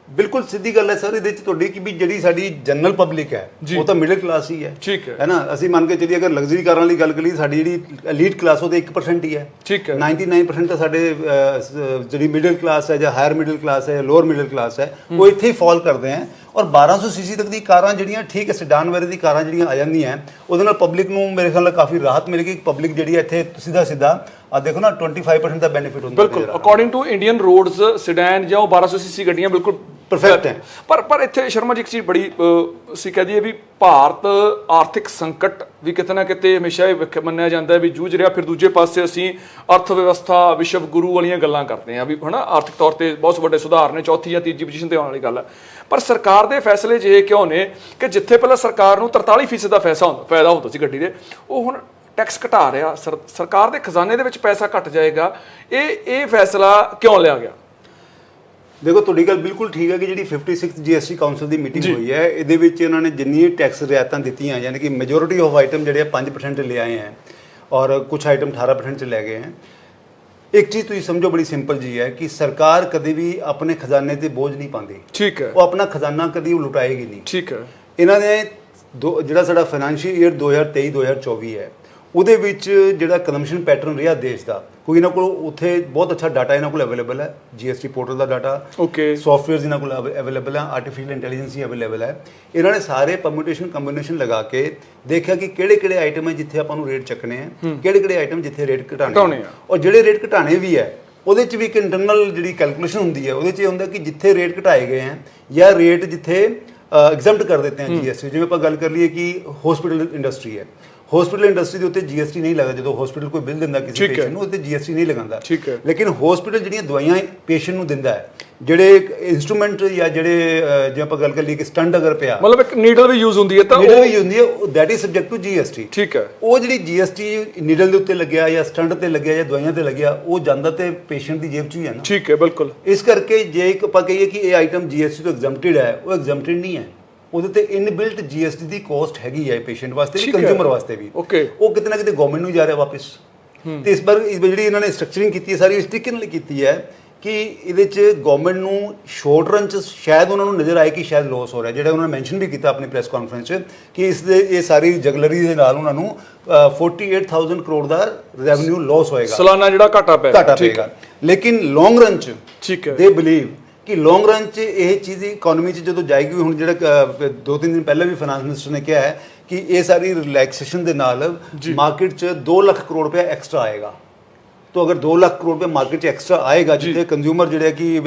ਬਿਲਕੁਲ ਸਿੱਧੀ ਗੱਲ ਹੈ ਸਰ ਇਹਦੇ 'ਚ ਤੁਹਾਡੀ ਕਿ ਵੀ ਜਿਹੜੀ ਸਾਡੀ ਜਨਰਲ ਪਬਲਿਕ ਹੈ। ਉਹ ਤਾਂ ਮਿਡਲ ਕਲਾਸ ਹੀ ਹੈ। ਠੀਕ ਹੈ। ਹੈ ਨਾ? ਅਸੀਂ ਮੰਨ ਕੇ ਚੱਲੀਏ ਅਗਰ ਲਗਜ਼ਰੀ ਕਾਰਾਂ ਵਾਲੀ ਗੱਲ ਕਰੀਏ ਸਾਡੀ ਜਿਹੜੀ ਐਲੀਟ ਕਲਾਸ ਉਹਦੇ 1% ਹੀ ਹੈ। ਠੀਕ ਹੈ। 99% ਤਾਂ ਸਾਡੇ ਜਿਹੜੀ ਮਿਡਲ ਕਲਾਸ ਹੈ ਜਾਂ ਹਾਇਰ ਮਿਡਲ ਕਲਾਸ ਹੈ ਲੋਅਰ ਮਿਡਲ ਕਲਾਸ ਹੈ ਉਹ ਇੱਥੇ ਹੀ ਫਾਲ ਕਰਦੇ ਹੈ। ਔਰ 1200 ਸੀਸੀ ਤੱਕ ਦੀ ਕਾਰਾਂ ਜਿਹੜੀਆਂ ਠੀਕ ਹੈ ਸੈਡਾਨ ਵਗੈਰਾ ਦੀ ਕਾਰਾਂ ਜਿਹੜੀਆਂ ਆ ਜਾਂਦੀਆਂ ਉਹਦੇ ਨਾਲ ਪਬਲਿਕ ਨੂੰ ਮੇਰੇ ਖਿਆਲ ਨਾਲ ਕਾਫੀ ਰਾਹਤ ਮਿਲੇਗੀ। ਪਬਲਿਕ ਜਿਹੜੀ ਹੈ ਇੱਥੇ ਸਿੱਧਾ ਸਿੱਧਾ ਆ ਦੇਖੋ ਨਾ 25% ਦਾ ਬੈਨੀਫਿਟ ਹੁੰਦਾ ਬਿਲਕੁਲ ਆ। According to Indian roads sedan ਜਾਂ ਉਹ 1200 ਸੀਸੀ ਗੱਡੀਆਂ ਬਿਲਕੁਲ Perfect ਹੈ। ਪਰ ਪਰ ਇੱਥੇ ਸ਼ਰਮਾ ਜੀ ਇੱਕ ਚੀਜ਼ ਬੜੀ ਅਸੀਂ ਕਹਿ ਦਈਏ ਵੀ ਭਾਰਤ ਆਰਥਿਕ ਸੰਕਟ ਵੀ ਕਿਤੇ ਨਾ ਕਿਤੇ ਹਮੇਸ਼ਾ ਇਹ ਮੰਨਿਆ ਜਾਂਦਾ ਵੀ ਜੂਝ ਰਿਹਾ ਫਿਰ ਦੂਜੇ ਪਾਸੇ ਅਸੀਂ ਅਰਥ ਵਿਵਸਥਾ ਵਿਸ਼ਵ ਗੁਰੂ ਵਾਲੀਆਂ ਗੱਲਾਂ ਕਰਦੇ ਹਾਂ ਵੀ ਹਨਾ ਆਰਥਿਕ ਤੌਰ ਤੇ ਬਹੁਤ ਵੱਡੇ ਸੁਧਾਰ ਨੇ ਚੌਥੀ ਜਾਂ ਤੀਜੀ ਪੋਜੀਸ਼ਨ ਤੇ ਆਉਣ ਵਾਲੀ ਗੱਲ ਹੈ ਪਰ ਸਰਕਾਰ ਦੇ ਫੈਸਲੇ ਜਿਹੇ ਕਿਉਂ ਨੇ ਕਿ ਜਿੱਥੇ ਪਹਿਲਾਂ ਸਰਕਾਰ ਨੂੰ 43% ਦਾ ਫੈਸਾ ਹੁੰਦਾ ਫਾਇਦਾ ਹੁੰਦਾ ਸੀ ਗੱਡੀ ਦੇ ਉਹ ਹੁਣ ਟੈਕਸ ਘਟਾ ਰਿਹਾ ਸਰ- ਸਰਕਾਰ ਦੇ ਖਜ਼ਾਨੇ ਦੇ ਵਿੱਚ ਪੈਸਾ ਘਟ ਜਾਏਗਾ ਇਹ ਇਹ ਫੈਸਲਾ ਕਿਉਂ ਲਿਆ ਗਿਆ? ਦੇਖੋ ਤੁਹਾਡੀ ਗੱਲ ਬਿਲਕੁਲ ਠੀਕ ਹੈ ਕਿ ਜਿਹੜੀ 56 ਜੀਐਸਟੀ ਕਾਉਂਸਲ ਦੀ ਮੀਟਿੰਗ ਹੋਈ ਹੈ ਇਹਦੇ ਵਿੱਚ ਇਹਨਾਂ ਨੇ ਜਿੰਨੀ ਟੈਕਸ ਰਿਆਇਤਾਂ ਦਿੱਤੀਆਂ ਯਾਨੀ ਕਿ ਮੈਜੋਰਿਟੀ ਆਫ ਆਈਟਮ ਜਿਹੜੇ ਆ 5% ਲੈ ਆਏ ਹੈ ਔਰ ਕੁਝ ਆਈਟਮ 18% ਚ ਲੈ ਗਏ ਹੈ। ਇੱਕ ਚੀਜ਼ ਤੁਸੀਂ ਸਮਝੋ ਬੜੀ ਸਿੰਪਲ ਜੀ ਹੈ ਕਿ ਸਰਕਾਰ ਕਦੇ ਵੀ ਆਪਣੇ ਖਜ਼ਾਨੇ ਤੇ ਬੋਝ ਨਹੀਂ ਪਾਉਂਦੀ। ਠੀਕ ਹੈ। ਉਹ ਆਪਣਾ ਖਜ਼ਾਨਾ ਕਦੀ ਉਹ ਲੁਟਾਏਗੀ ਨਹੀਂ। ਠੀਕ ਹੈ। ਇਹਨਾਂ ਨੇ ਜਿਹੜਾ ਸਾਡਾ ਫਾਈਨੈਂਸ਼ੀਅਲ ਈਅਰ 2023 2024 ਹੈ ਉਹਦੇ ਵਿੱਚ ਜਿਹੜਾ ਕੰਜ਼ੰਪਸ਼ਨ ਪੈਟਰਨ ਰਿਹਾ ਦੇਸ਼ ਦਾ ਕੋਈ ਇਹਨਾਂ ਕੋਲ ਉੱਥੇ ਬਹੁਤ ਅੱਛਾ ਡਾਟਾ ਇਹਨਾਂ ਕੋਲ ਅਵੇਲੇਬਲ ਹੈ ਜੀਐਸਟੀ ਪੋਰਟਲ ਦਾ ਡਾਟਾ ਓਕੇ ਸੌਫਟਵੇਅਰਸ ਇਹਨਾਂ ਕੋਲ ਅਵੇਲੇਬਲ ਹੈ ਆਰਟੀਫੀਸ਼ੀਅਲ ਇੰਟੈਲੀਜੈਂਸ ਹੀ ਅਵੇਲੇਬਲ ਹੈ। ਇਹਨਾਂ ਨੇ ਸਾਰੇ ਪਰਮਿਊਟੇਸ਼ਨ ਕੰਬੀਨੇਸ਼ਨ ਲਗਾ ਕੇ ਦੇਖਿਆ ਕਿ ਕਿਹੜੇ ਕਿਹੜੇ ਆਈਟਮ ਹੈ ਜਿੱਥੇ ਆਪਾਂ ਨੂੰ ਰੇਟ ਚੱਕਣੇ ਆ ਕਿਹੜੇ ਕਿਹੜੇ ਆਈਟਮ ਜਿੱਥੇ ਰੇਟ ਘਟਾਉਣੇ ਘਟਾਣੇ ਆ। ਔਰ ਜਿਹੜੇ ਰੇਟ ਘਟਾਣੇ ਵੀ ਹੈ ਉਹਦੇ 'ਚ ਵੀ ਇੱਕ ਇੰਟਰਨਲ ਜਿਹੜੀ ਕੈਲਕੂਲੇਸ਼ਨ ਹੁੰਦੀ ਹੈ ਉਹਦੇ 'ਚ ਇਹ ਹੁੰਦਾ ਕਿ ਜਿੱਥੇ ਰੇਟ ਘਟਾਏ ਗਏ ਹੈ ਜਾਂ ਰੇਟ ਜਿੱਥੇ ਐਗਜ਼ੈਂਪਟ ਕਰ ਦਿੱਤੇ ਹੈ ਜੀਐਸਟੀ ਜਿਵੇਂ ਆਪਾਂ ਗੱਲ ਕਰ ਲਈਏ ਕਿ ਹਸਪੀਟਲ ਇੰਡਸਟਰੀ ਹੈ। ਹਸਪੀਟਲ ਇੰਡਸਟਰੀ ਦੇ ਉੱਤੇ ਜੀਐਸਟੀ ਨਹੀਂ ਲੱਗਦਾ ਜਦੋਂ ਹਸਪੀਟਲ ਕੋਈ ਬਿੱਲ ਦਿੰਦਾ ਕਿਸੇ। ਪੇਸ਼ੈਂਟ ਨੂੰ ਉੱਤੇ ਜੀਐਸਟੀ ਨਹੀਂ ਲਗਾਉਂਦਾ। ਠੀਕ ਹੈ। ਲੇਕਿਨ ਹਸਪੀਟਲ ਜਿਹੜੀਆਂ ਦਵਾਈਆਂ ਪੇਸ਼ੈਂਟ ਨੂੰ ਦਿੰਦਾ ਹੈ ਜਿਹੜੇ ਇਨਸਟਰੂਮੈਂਟ ਜਾਂ ਜਿਹੜੇ ਜੇ ਆਪਾਂ ਗੱਲ ਕਰ ਲਈਏ ਕਿ ਸਟੰਟ ਅਗਰ ਪਿਆ ਮਤਲਬ ਇੱਕ ਨੀਡਲ ਵੀ ਯੂਜ਼ ਹੁੰਦੀ ਹੈ ਤਾਂ ਉਹ ਵੀ ਹੁੰਦੀ ਹੈ that is subject to GST ਠੀਕ ਹੈ। ਉਹ ਜਿਹੜੀ ਜੀਐਸਟੀ ਨੀਡਲ ਦੇ ਉੱਤੇ ਲੱਗਿਆ ਜਾਂ ਸਟੰਟ ਤੇ ਲੱਗਿਆ ਜਾਂ ਦਵਾਈਆਂ ਤੇ ਲੱਗਿਆ ਉਹ ਜਾਂਦਾ ਤੇ ਪੇਸ਼ੈਂਟ ਦੀ ਜੇਬ 'ਚ ਹੀ ਹੈ ਨਾ। ਠੀਕ ਹੈ ਬਿਲਕੁਲ। ਇਸ ਕਰਕੇ ਜੇ ਇੱਕ ਆਪਾਂ ਕਹੀਏ ਕਿ ਇਹ ਆਈਟਮ ਜੀਐਸਟੀ ਤੋਂ ਐਗਜ਼ੈਂਪਟਡ ਹੈ ਉਹ ਐਗਜ਼ੈਂਪਟਡ ਨਹੀਂ ਹੈ। ਉਹਦੇ ਤੇ ਇਨਬਿਲਟ ਜੀਐਸਟੀ ਦੀ ਕਾਸਟ ਹੈਗੀ ਹੈ ਪੇਸ਼ੈਂਟ ਵਾਸਤੇ ਵੀ। ਕੰਜ਼ਿਊਮਰ ਵਾਸਤੇ ਵੀ। Okay. ਉਹ ਕਿਤੇ ਨਾ ਕਿਤੇ ਗਵਰਨਮੈਂਟ ਨੂੰ ਜਾ ਰਿਹਾ ਵਾਪਸ। ਤੇ ਇਸ ਵਾਰ ਜਿਹੜੀ ਇਹਨਾਂ ਨੇ ਸਟਰਕਚਰਿੰਗ ਕੀਤੀ ਹੈ ਸਾਰੀ ਇਸ ਤਰੀਕੇ ਨਾਲ ਕੀਤੀ ਹੈ ਕਿ ਇਹਦੇ ਚ ਗਵਰਨਮੈਂਟ ਨੂੰ ਸ਼ਾਰਟ ਰਨ ਚ ਸ਼ਾਇਦ ਉਹਨਾਂ ਨੂੰ ਨਜ਼ਰ ਆਏ ਕਿ ਸ਼ਾਇਦ ਲਾਸ ਹੋ ਰਿਹਾ। ਜਿਹੜਾ ਉਹਨਾਂ ਨੇ ਮੈਂਸ਼ਨ ਵੀ ਕੀਤਾ ਆਪਣੀ ਪ੍ਰੈਸ ਕਾਨਫਰੰਸ 'ਚ ਕਿ ਇਸ ਦੇ ਇਹ ਸਾਰੀ ਜਗਲਰੀ ਦੇ ਨਾਲ ਉਹਨਾਂ ਨੂੰ ਅ, 48000 ਕਰੋੜ ਦਾ ਰੈਵਨਿਊ ਲਾਸ ਹੋਏਗਾ। ਸਾਲਾਨਾ ਜਿਹੜਾ ਘਾਟਾ ਪੈ ਘਾਟਾ ਪਏਗਾ। ਲੇਕਿਨ ਲੌਂਗ ਰਨ ਚ ਠੀਕ ਹੈ। ਦੇ ਬਲੀਵ ਕਿ ਲੌਂਗ ਰਨ 'ਚ ਇਹ ਚੀਜ਼ ਇਕਨੋਮੀ 'ਚ ਜਦੋਂ ਜਾਏਗੀ ਹੁਣ ਜਿਹੜਾ ਦੋ ਤਿੰਨ ਦਿਨ ਪਹਿਲਾਂ ਵੀ ਫਾਈਨਾਂਸ ਮਿਨਿਸਟਰ ਨੇ ਕਿਹਾ ਹੈ ਕਿ ਇਹ ਸਾਰੀ ਰਿਲੈਕਸੇਸ਼ਨ ਦੇ ਨਾਲ ਮਾਰਕੀਟ 'ਚ 2 ਲੱਖ ਕਰੋੜ ਰੁਪਏ ਐਕਸਟਰਾ ਆਏਗਾ। ਤੋ ਅਗਰ 2 ਲੱਖ ਕਰੋੜ ਰੁਪਏ ਮਾਰਕੀਟ 'ਚ ਐਕਸਟਰਾ ਆਏਗਾ ਜਿੱਥੇ ਕੰਜ਼ਿਊਮਰ ਜਿਹੜਾ ਕਿ